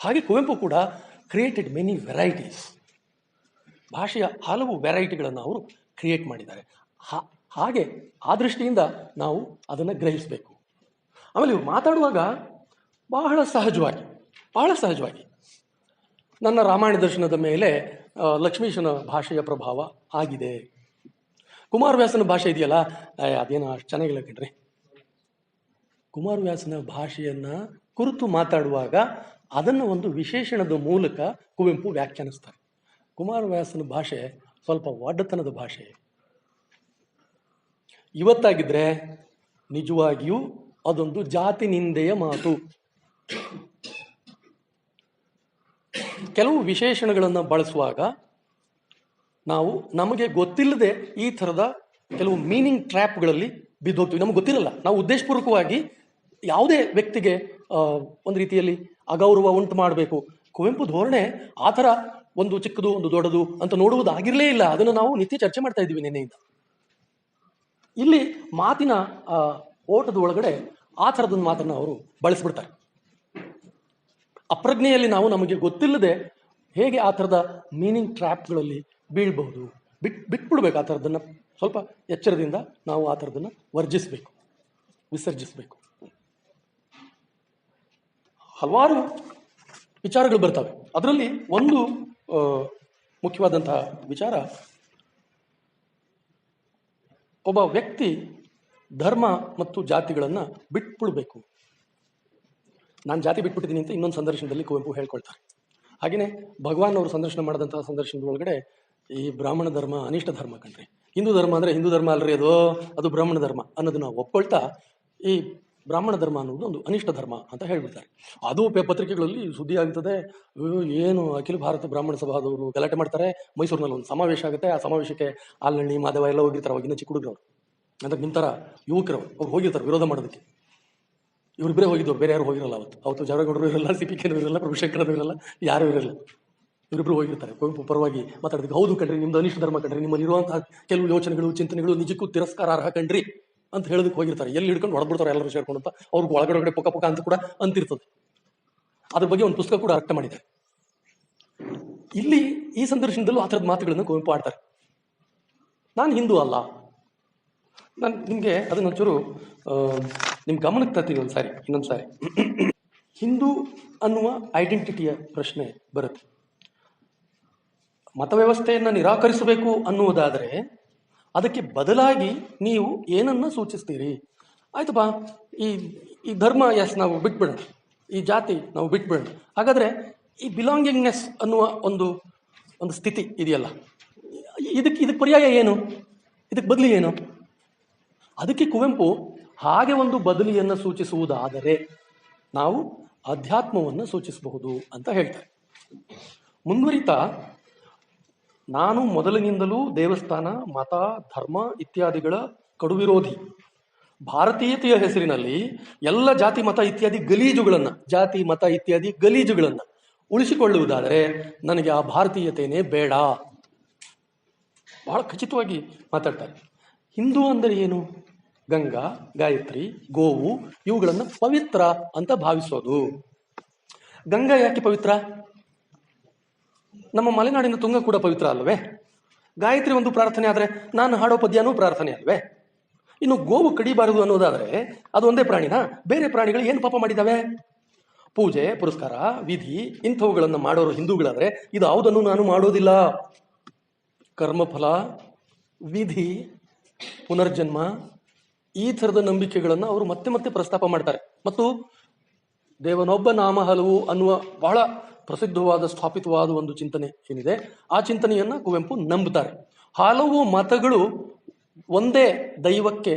ಹಾಗೆ ಕುವೆಂಪು ಕೂಡ ಕ್ರಿಯೇಟೆಡ್ ಮೆನಿ ವೆರೈಟೀಸ್ ಭಾಷೆಯ ಹಲವು ವೆರೈಟಿಗಳನ್ನು ಅವರು ಕ್ರಿಯೇಟ್ ಮಾಡಿದ್ದಾರೆ. ಹಾಗೆ ಆ ದೃಷ್ಟಿಯಿಂದ ನಾವು ಅದನ್ನು ಗ್ರಹಿಸಬೇಕು. ಆಮೇಲೆ ಇವರು ಮಾತಾಡುವಾಗ ಬಹಳ ಸಹಜವಾಗಿ ಬಹಳ ಸಹಜವಾಗಿ ನನ್ನ ರಾಮಾಯಣ ದರ್ಶನದ ಮೇಲೆ ಲಕ್ಷ್ಮೀಶನ ಭಾಷೆಯ ಪ್ರಭಾವ ಆಗಿದೆ. ಕುಮಾರವ್ಯಾಸನ ಭಾಷೆ ಇದೆಯಲ್ಲ? ಅದೇನು ಅಷ್ಟು ಚೆನ್ನಾಗಿಲ್ಲ ಕಣ್ರಿ. ಕುಮಾರವ್ಯಾಸನ ಭಾಷೆಯನ್ನ ಕುರಿತು ಮಾತಾಡುವಾಗ ಅದನ್ನು ಒಂದು ವಿಶೇಷಣದ ಮೂಲಕ ಕುವೆಂಪು ವ್ಯಾಖ್ಯಾನಿಸ್ತಾರೆ. ಕುಮಾರವ್ಯಾಸನ ಭಾಷೆ ಸ್ವಲ್ಪ ಒಡ್ಡತನದ ಭಾಷೆ. ಇವತ್ತಾಗಿದ್ರೆ ನಿಜವಾಗಿಯೂ ಅದೊಂದು ಜಾತಿ ನಿಂದೆಯ ಮಾತು. ಕೆಲವು ವಿಶೇಷಣಗಳನ್ನು ಬಳಸುವಾಗ ನಾವು ನಮಗೆ ಗೊತ್ತಿಲ್ಲದೆ ಈ ಥರದ ಕೆಲವು ಮೀನಿಂಗ್ ಟ್ರ್ಯಾಪ್ಗಳಲ್ಲಿ ಬಿದ್ದೋಗ್ತೀವಿ. ನಮ್ಗೆ ಗೊತ್ತಿರಲ್ಲ. ನಾವು ಉದ್ದೇಶಪೂರ್ವಕವಾಗಿ ಯಾವುದೇ ವ್ಯಕ್ತಿಗೆ ಒಂದು ರೀತಿಯಲ್ಲಿ ಅಗೌರವ ಉಂಟು ಮಾಡಬೇಕು. ಕುವೆಂಪು ಧೋರಣೆ ಆ ಥರ ಒಂದು ಚಿಕ್ಕದು, ಒಂದು ದೊಡ್ಡದು ಅಂತ ನೋಡುವುದಾಗಿರಲೇ ಇಲ್ಲ. ಅದನ್ನು ನಾವು ನಿತ್ಯ ಚರ್ಚೆ ಮಾಡ್ತಾ ಇದ್ದೀವಿ ನಿನ್ನೆಯಿಂದ. ಇಲ್ಲಿ ಮಾತಿನ ಓಟದ ಒಳಗಡೆ ಆ ಥರದೊಂದು ಮಾತನ್ನು ಅವರು ಬಳಸ್ಬಿಡ್ತಾರೆ. ಅಪ್ರಜ್ಞೆಯಲ್ಲಿ ನಾವು ನಮಗೆ ಗೊತ್ತಿಲ್ಲದೆ ಹೇಗೆ ಆ ಥರದ ಮೀನಿಂಗ್ ಟ್ರ್ಯಾಪ್ಗಳಲ್ಲಿ ಬೀಳ್ಬಹುದು. ಬಿಟ್, ಬಿಟ್ಬಿಡ್ಬೇಕು ಆ ಥರದನ್ನು ಸ್ವಲ್ಪ ಎಚ್ಚರದಿಂದ ನಾವು ಆ ಥರದನ್ನು ವರ್ಜಿಸಬೇಕು, ವಿಸರ್ಜಿಸಬೇಕು. ಹಲವಾರು ವಿಚಾರಗಳು ಬರ್ತವೆ. ಅದರಲ್ಲಿ ಒಂದು ಮುಖ್ಯವಾದಂತಹ ವಿಚಾರ, ಒಬ್ಬ ವ್ಯಕ್ತಿ ಧರ್ಮ ಮತ್ತು ಜಾತಿಗಳನ್ನು ಬಿಟ್ಬಿಡ್ಬೇಕು. ನಾನು ಜಾತಿ ಬಿಟ್ಬಿಟ್ಟಿದ್ದೀನಿ ಅಂತ ಇನ್ನೊಂದು ಸಂದರ್ಶನದಲ್ಲಿ ಕುವೆಂಪು ಹೇಳ್ಕೊಳ್ತಾರೆ. ಹಾಗೆಯೇ ಭಗವಾನ್ ಅವರು ಸಂದರ್ಶನ ಮಾಡಿದಂತಹ ಸಂದರ್ಶನದ ಒಳಗಡೆ ಈ ಬ್ರಾಹ್ಮಣ ಧರ್ಮ ಅನಿಷ್ಟ ಧರ್ಮ ಕಣ್ರಿ. ಹಿಂದೂ ಧರ್ಮ ಅಂದರೆ ಹಿಂದೂ ಧರ್ಮ ಅಲ್ರಿ ಅದು? ಅದು ಬ್ರಾಹ್ಮಣ ಧರ್ಮ ಅನ್ನೋದನ್ನ ಒಪ್ಕೊಳ್ತಾ ಈ ಬ್ರಾಹ್ಮಣ ಧರ್ಮ ಅನ್ನೋದು ಒಂದು ಅನಿಷ್ಟ ಧರ್ಮ ಅಂತ ಹೇಳ್ಬಿಡ್ತಾರೆ. ಅದು ಪತ್ರಿಕೆಗಳಲ್ಲಿ ಸುದ್ದಿ ಆಗ್ತದೆ ಏನು ಅಖಿಲ ಭಾರತ ಬ್ರಾಹ್ಮಣ ಸಭಾದವರು ಗಲಾಟೆ ಮಾಡ್ತಾರೆ. ಮೈಸೂರಿನಲ್ಲಿ ಒಂದು ಸಮಾವೇಶ ಆಗುತ್ತೆ. ಆ ಸಮಾವೇಶಕ್ಕೆ ಆಲ್ನಳ್ಳಿ ಮಾಧವ ಎಲ್ಲ ಹೋಗಿರ್ತಾರೆ. ಅವಾಗಿನ ಚಿಕ್ಕ ಹುಡುಗರು ಅಂದ್ರೆ ನಿಮ್ಮ ಥರ ಯುವಕರು, ಅವ್ರು ಹೋಗಿರ್ತಾರೆ ವಿರೋಧ ಮಾಡೋದಕ್ಕೆ. ಇವರಿಬ್ಬರೇ ಹೋಗಿದ್ದವ್ರು ಬೇರೆ ಯಾರು ಹೋಗಿರಲ್ಲ ಅವತ್ತು. ಅವತ್ತು ಜಾರಗೌಡರು ಇರಲ್ಲ ಸಿ ಪಿ ಕೆನೂ ಇರಲ್ಲ ಪ್ರಭುಶಂಕರದು ಇರಲ್ಲ, ಯಾರೂ ಇರಲ್ಲ. ಇವರಿಬ್ಬರು ಹೋಗಿರ್ತಾರೆ. ಕುವೆಂಪು ಪರವಾಗಿ ಮಾತಾಡೋದಕ್ಕೆ ಹೌದು ಕಂಡ್ರಿ ನಿಮ್ದು ಅನಿಷ್ಟ ಧರ್ಮ ಕಣ್ರಿ, ನಿಮ್ಮಲ್ಲಿ ಇರುವಂತಹ ಕೆಲವು ಯೋಚನೆಗಳು, ಚಿಂತನೆಗಳು ನಿಜಕ್ಕೂ ತಿರಸ್ಕಾರಾರ್ಹ ಕಣ್ರಿ ಅಂತ ಹೇಳೋದಕ್ಕೆ ಹೋಗಿರ್ತಾರೆ. ಎಲ್ಲಿ ಹಿಡ್ಕೊಂಡು ಹೊಡೆದ್ಬಿಡ್ತಾರೆ ಎಲ್ಲರೂ ಸೇರ್ಕೊಂಡು ಅಂತ ಅವ್ರಿಗೆ ಒಳಗಡೆ ಪುಕ್ಕ ಪಕ್ಕ ಅಂತ ಕೂಡ ಅಂತಿರ್ತದೆ. ಅದ್ರ ಬಗ್ಗೆ ಒಂದು ಪುಸ್ತಕ ಕೂಡ ಅರ್ಥ ಮಾಡಿದ್ದಾರೆ. ಇಲ್ಲಿ ಈ ಸಂದರ್ಶನದಲ್ಲೂ ಆ ಥರದ ಮಾತುಗಳನ್ನು ಕುವೆಂಪು ಆಡ್ತಾರೆ. ನಾನು ಹಿಂದೂ ಅಲ್ಲ. ನಾನು ನಿಮಗೆ ಅದನ್ನ ಒಂಚೂರು ನಿಮ್ಮ ಗಮನಕ್ಕೆ ತರ್ತೀನಿ ಒಂದು ಸಾರಿ ಇನ್ನೊಂದು ಸಾರಿ ಹಿಂದೂ ಅನ್ನುವ ಐಡೆಂಟಿಟಿಯ ಪ್ರಶ್ನೆ ಬರುತ್ತೆ. ಮತವ್ಯವಸ್ಥೆಯನ್ನು ನಿರಾಕರಿಸಬೇಕು ಅನ್ನುವುದಾದರೆ, ಅದಕ್ಕೆ ಬದಲಾಗಿ ನೀವು ಏನನ್ನು ಸೂಚಿಸ್ತೀರಿ? ಆಯ್ತಪ್ಪ ಈ ಈ ಧರ್ಮ ಎಸ್ ನಾವು ಬಿಟ್ಬಿಡೋಣ, ಈ ಜಾತಿ ನಾವು ಬಿಟ್ಬಿಡೋಣ. ಹಾಗಾದರೆ ಈ ಬಿಲಾಂಗಿಂಗ್ನೆಸ್ ಅನ್ನುವ ಒಂದು ಒಂದು ಸ್ಥಿತಿ ಇದೆಯಲ್ಲ, ಇದಕ್ಕೆ ಇದಕ್ಕೆ ಪರ್ಯಾಯ ಏನು? ಇದಕ್ಕೆ ಬದಲಿ ಏನು? ಅದಕ್ಕೆ ಕುವೆಂಪು ಹಾಗೆ ಒಂದು ಬದಲಿಯನ್ನು ಸೂಚಿಸುವುದಾದರೆ ನಾವು ಅಧ್ಯಾತ್ಮವನ್ನು ಸೂಚಿಸಬಹುದು ಅಂತ ಹೇಳ್ತಾರೆ. ಮುಂದುವರಿತ, ನಾನು ಮೊದಲಿನಿಂದಲೂ ದೇವಸ್ಥಾನ, ಮತ, ಧರ್ಮ ಇತ್ಯಾದಿಗಳ ಕಡುವಿರೋಧಿ. ಭಾರತೀಯತೆಯ ಹೆಸರಿನಲ್ಲಿ ಎಲ್ಲ ಜಾತಿ, ಮತ ಇತ್ಯಾದಿ ಗಲೀಜುಗಳನ್ನು, ಜಾತಿ, ಮತ ಇತ್ಯಾದಿ ಗಲೀಜುಗಳನ್ನು ಉಳಿಸಿಕೊಳ್ಳುವುದಾದರೆ ನನಗೆ ಆ ಭಾರತೀಯತೆಯೇ ಬೇಡ. ಬಹಳ ಖಚಿತವಾಗಿ ಮಾತಾಡ್ತಾರೆ. ಹಿಂದೂ ಅಂದರೆ ಏನು? ಗಂಗಾ, ಗಾಯತ್ರಿ, ಗೋವು, ಇವುಗಳನ್ನು ಪವಿತ್ರ ಅಂತ ಭಾವಿಸೋದು. ಗಂಗಾ ಯಾಕೆ ಪವಿತ್ರ? ನಮ್ಮ ಮಲೆನಾಡಿನ ತುಂಗ ಕೂಡ ಪವಿತ್ರ ಅಲ್ವೇ? ಗಾಯತ್ರಿ ಒಂದು ಪ್ರಾರ್ಥನೆ ಆದರೆ ನಾನು ಹಾಡೋ ಪದ್ಯನೂ ಪ್ರಾರ್ಥನೆ ಅಲ್ವೇ? ಇನ್ನು ಗೋವು ಕಡಿಬಾರದು ಅನ್ನೋದಾದರೆ ಅದು ಒಂದೇ ಪ್ರಾಣಿನ? ಬೇರೆ ಪ್ರಾಣಿಗಳು ಏನು ಪಾಪ ಮಾಡಿದ್ದಾವೆ ಪೂಜೆ, ಪುರಸ್ಕಾರ, ವಿಧಿ, ಇಂಥವುಗಳನ್ನು ಮಾಡೋರು ಹಿಂದೂಗಳಾದರೆ ಇದು ಯಾವುದನ್ನು ನಾನು ಮಾಡೋದಿಲ್ಲ. ಕರ್ಮಫಲ, ವಿಧಿ ಪುನರ್ಜನ್ಮ, ಈ ಥರದ ನಂಬಿಕೆಗಳನ್ನು ಅವರು ಮತ್ತೆ ಮತ್ತೆ ಪ್ರಸ್ತಾಪ ಮಾಡ್ತಾರೆ. ಮತ್ತು ದೇವನೊಬ್ಬ ನಾಮ ಹಲವು ಅನ್ನುವ ಬಹಳ ಪ್ರಸಿದ್ಧವಾದ, ಸ್ಥಾಪಿತವಾದ ಒಂದು ಚಿಂತನೆ ಏನಿದೆ, ಆ ಚಿಂತನೆಯನ್ನ ಕುವೆಂಪು ನಂಬುತ್ತಾರೆ. ಹಲವು ಮತಗಳು ಒಂದೇ ದೈವಕ್ಕೆ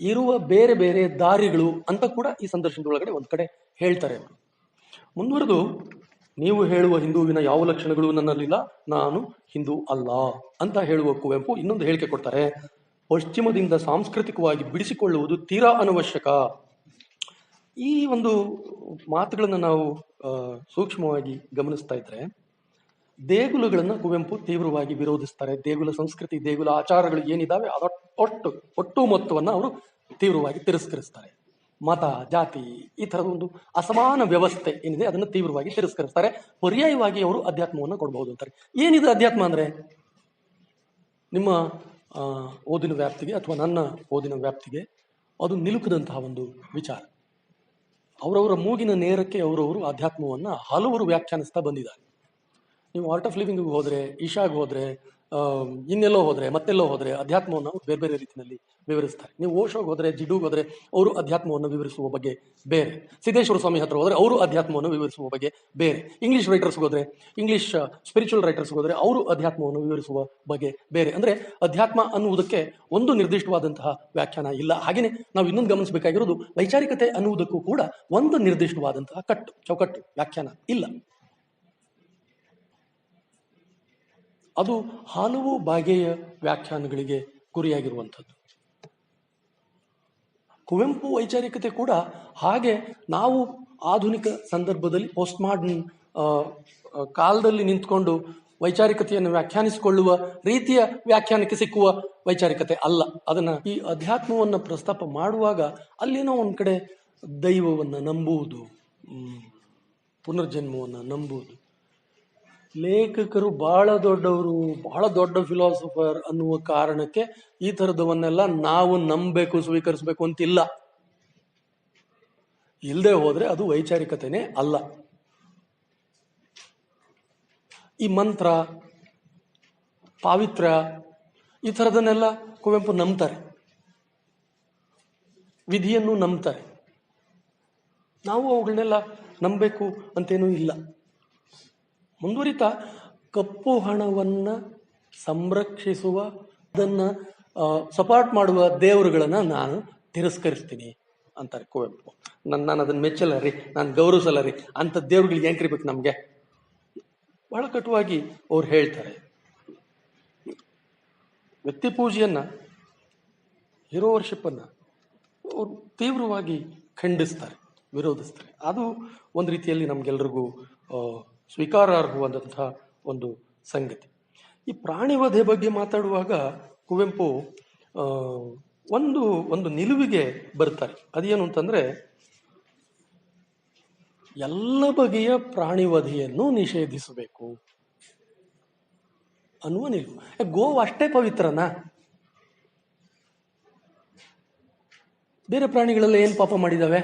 ಇರುವ ಬೇರೆ ಬೇರೆ ದಾರಿಗಳು ಅಂತ ಕೂಡ ಈ ಸಂದರ್ಶನದೊಳಗಡೆ ಒಂದು ಕಡೆ ಹೇಳ್ತಾರೆ. ಮುಂದುವರೆದು, ನೀವು ಹೇಳುವ ಹಿಂದೂವಿನ ಯಾವ ಲಕ್ಷಣಗಳು ನನ್ನಲ್ಲಿಲ್ಲ? ನಾನು ಹಿಂದೂ ಅಲ್ಲ ಅಂತ ಹೇಳುವ ಕುವೆಂಪು ಇನ್ನೊಂದು ಹೇಳಿಕೆ ಕೊಡ್ತಾರೆ. ಪಶ್ಚಿಮದಿಂದ ಸಾಂಸ್ಕೃತಿಕವಾಗಿ ಬಿಡಿಸಿಕೊಳ್ಳುವುದು ತೀರಾ ಅನವಶ್ಯಕ. ಈ ಒಂದು ಮಾತುಗಳನ್ನು ನಾವು ಸೂಕ್ಷ್ಮವಾಗಿ ಗಮನಿಸ್ತಾ ಇದ್ರೆ, ದೇಗುಲಗಳನ್ನು ಕುವೆಂಪು ತೀವ್ರವಾಗಿ ವಿರೋಧಿಸ್ತಾರೆ. ದೇಗುಲ ಸಂಸ್ಕೃತಿ, ದೇಗುಲ ಆಚಾರಗಳು ಏನಿದಾವೆ ಅದ ಒಟ್ಟು ಒಟ್ಟು ಮೊತ್ತವನ್ನು ಅವರು ತೀವ್ರವಾಗಿ ತಿರಸ್ಕರಿಸ್ತಾರೆ. ಮತ, ಜಾತಿ, ಈ ಥರದ ಒಂದು ಅಸಮಾನ ವ್ಯವಸ್ಥೆ ಏನಿದೆ, ಅದನ್ನು ತೀವ್ರವಾಗಿ ತಿರಸ್ಕರಿಸ್ತಾರೆ. ಪರ್ಯಾಯವಾಗಿ ಅವರು ಅಧ್ಯಾತ್ಮವನ್ನು ಕೊಡಬಹುದು ಅಂತಾರೆ. ಏನಿದೆ ಅಧ್ಯಾತ್ಮ ಅಂದರೆ? ನಿಮ್ಮ ಓದಿನ ವ್ಯಾಪ್ತಿಗೆ ಅಥವಾ ನನ್ನ ಓದಿನ ವ್ಯಾಪ್ತಿಗೆ ಅದು ನಿಲುಕದಂತಹ ಒಂದು ವಿಚಾರ. ಅವರವರ ಮೂಗಿನ ನೇರಕ್ಕೆ ಅವರವರು ಆಧ್ಯಾತ್ಮವನ್ನು ಹಲವರು ವ್ಯಾಖ್ಯಾನಿಸ್ತಾ ಬಂದಿದ್ದಾರೆ. ನೀವು ಆರ್ಟ್ ಆಫ್ ಲಿವಿಂಗ್ ಹೋದರೆ ಈಶಾಗೆ ಹೋದರೆ ಇನ್ನೆಲ್ಲೋ ಹೋದರೆ, ಮತ್ತೆಲ್ಲೋ ಹೋದರೆ ಅಧ್ಯಾತ್ಮವನ್ನು ಬೇರೆ ಬೇರೆ ರೀತಿಯಲ್ಲಿ ವಿವರಿಸ್ತಾರೆ. ನೀವು ಓಶೋಗೆ ಹೋದರೆ ಜಿಡುಗೆ ಹೋದರೆ ಅವರು ಅಧ್ಯಾತ್ಮವನ್ನು ವಿವರಿಸುವ ಬಗ್ಗೆ ಬೇರೆ. ಸಿದ್ದೇಶ್ವರ ಸ್ವಾಮಿ ಹತ್ರ ಹೋದರೆ ಅವರು ಅಧ್ಯಾತ್ಮವನ್ನು ವಿವರಿಸುವ ಬಗ್ಗೆ ಬೇರೆ. ಇಂಗ್ಲೀಷ್ ರೈಟರ್ಸ್ಗೆ ಹೋದರೆ ಇಂಗ್ಲೀಷ್ ಸ್ಪಿರಿಚುವಲ್ ರೈಟರ್ಸ್ಗೆ ಹೋದರೆ ಅವರು ಅಧ್ಯಾತ್ಮವನ್ನು ವಿವರಿಸುವ ಬಗ್ಗೆ ಬೇರೆ. ಅಂದರೆ ಅಧ್ಯಾತ್ಮ ಅನ್ನುವುದಕ್ಕೆ ಒಂದು ನಿರ್ದಿಷ್ಟವಾದಂತಹ ವ್ಯಾಖ್ಯಾನ ಇಲ್ಲ. ಹಾಗೆಯೇ ನಾವು ಇನ್ನೊಂದು ಗಮನಿಸಬೇಕಾಗಿರೋದು ವೈಚಾರಿಕತೆ ಅನ್ನುವುದಕ್ಕೂ ಕೂಡ ಒಂದು ನಿರ್ದಿಷ್ಟವಾದಂತಹ ಕಟ್ಟು, ಚೌಕಟ್ಟು ವ್ಯಾಖ್ಯಾನ ಇಲ್ಲ. ಅದು ಹಲವು ಬಗೆಯ ವ್ಯಾಖ್ಯಾನಗಳಿಗೆ ಗುರಿಯಾಗಿರುವಂಥದ್ದು. ಕುವೆಂಪು ವೈಚಾರಿಕತೆ ಕೂಡ ಹಾಗೆ ನಾವು ಆಧುನಿಕ ಸಂದರ್ಭದಲ್ಲಿ ಪೋಸ್ಟ್ ಮಾಡರ್ನ್ ಕಾಲದಲ್ಲಿ ನಿಂತ್ಕೊಂಡು ವೈಚಾರಿಕತೆಯನ್ನು ವ್ಯಾಖ್ಯಾನಿಸಿಕೊಳ್ಳುವ ರೀತಿಯ ವ್ಯಾಖ್ಯಾನಕ್ಕೆ ಸಿಕ್ಕುವ ವೈಚಾರಿಕತೆ ಅಲ್ಲ. ಅದನ್ನ ಈ ಅಧ್ಯಾತ್ಮವನ್ನು ಪ್ರಸ್ತಾಪ ಮಾಡುವಾಗ ಅಲ್ಲಿನ ಒಂದು ಕಡೆ ದೈವವನ್ನು ನಂಬುವುದು ಪುನರ್ಜನ್ಮವನ್ನು ನಂಬುವುದು. ಲೇಖಕರು ಬಹಳ ದೊಡ್ಡವರು, ಬಹಳ ದೊಡ್ಡ ಫಿಲಾಸಫರ್ ಅನ್ನುವ ಕಾರಣಕ್ಕೆ ಈ ಥರದವನ್ನೆಲ್ಲ ನಾವು ನಂಬಬೇಕು, ಸ್ವೀಕರಿಸಬೇಕು ಅಂತಿಲ್ಲ. ಇಲ್ಲದೆ ಹೋದ್ರೆ ಅದು ವೈಚಾರಿಕತೆನೇ ಅಲ್ಲ. ಈ ಮಂತ್ರ, ಪಾವಿತ್ರ, ಈ ಥರದನ್ನೆಲ್ಲ ಕುವೆಂಪು ನಂಬ್ತಾರೆ. ವಿಧಿಯನ್ನು ನಂಬ್ತಾರೆ. ನಾವು ಅವುಗಳನ್ನೆಲ್ಲ ನಂಬಬೇಕು ಅಂತೇನೂ ಇಲ್ಲ. ಮುಂದುವರಿತಾ. ಕಪ್ಪು ಹಣವನ್ನು ಸಂರಕ್ಷಿಸುವ, ಅದನ್ನು ಸಪೋರ್ಟ್ ಮಾಡುವ ದೇವರುಗಳನ್ನು ನಾನು ತಿರಸ್ಕರಿಸ್ತೀನಿ ಅಂತಾರೆ ಕುವೆಂಪು. ನನ್ನ ನಾನು ಅದನ್ನು ಮೆಚ್ಚಲ್ಲ ರೀ, ನಾನು ಗೌರವಿಸಲ್ಲ ರೀ, ಅಂತ ದೇವ್ರುಗಳಿಗೆ ಕರಿಬೇಕು ನಮ್ಗೆ? ಬಹಳ ಕಟುವಾಗಿ ಅವ್ರು ಹೇಳ್ತಾರೆ. ವ್ಯಕ್ತಿ ಪೂಜೆಯನ್ನ ಹೀರೋ ವರ್ಷಿಪ್ಪನ್ನು ಅವರು ತೀವ್ರವಾಗಿ ಖಂಡಿಸ್ತಾರೆ, ವಿರೋಧಿಸ್ತಾರೆ. ಅದು ಒಂದು ರೀತಿಯಲ್ಲಿ ನಮ್ಗೆಲ್ರಿಗೂ ಸ್ವೀಕಾರಾರ್ಹವಾದಂತಹ ಒಂದು ಸಂಗತಿ. ಈ ಪ್ರಾಣಿವಧೆ ಬಗ್ಗೆ ಮಾತಾಡುವಾಗ ಕುವೆಂಪು ಒಂದು ಒಂದು ನಿಲುವಿಗೆ ಬರ್ತಾರೆ ಅದೇನು ಅಂತಂದ್ರೆ, ಎಲ್ಲ ಬಗೆಯ ಪ್ರಾಣಿವಧೆಯನ್ನು ನಿಷೇಧಿಸಬೇಕು ಅನ್ನುವ ನಿಲುವು. ಗೋವು ಅಷ್ಟೇ ಪವಿತ್ರನಾ? ಬೇರೆ ಪ್ರಾಣಿಗಳೆಲ್ಲ ಏನು ಪಾಪ ಮಾಡಿದಾವೆ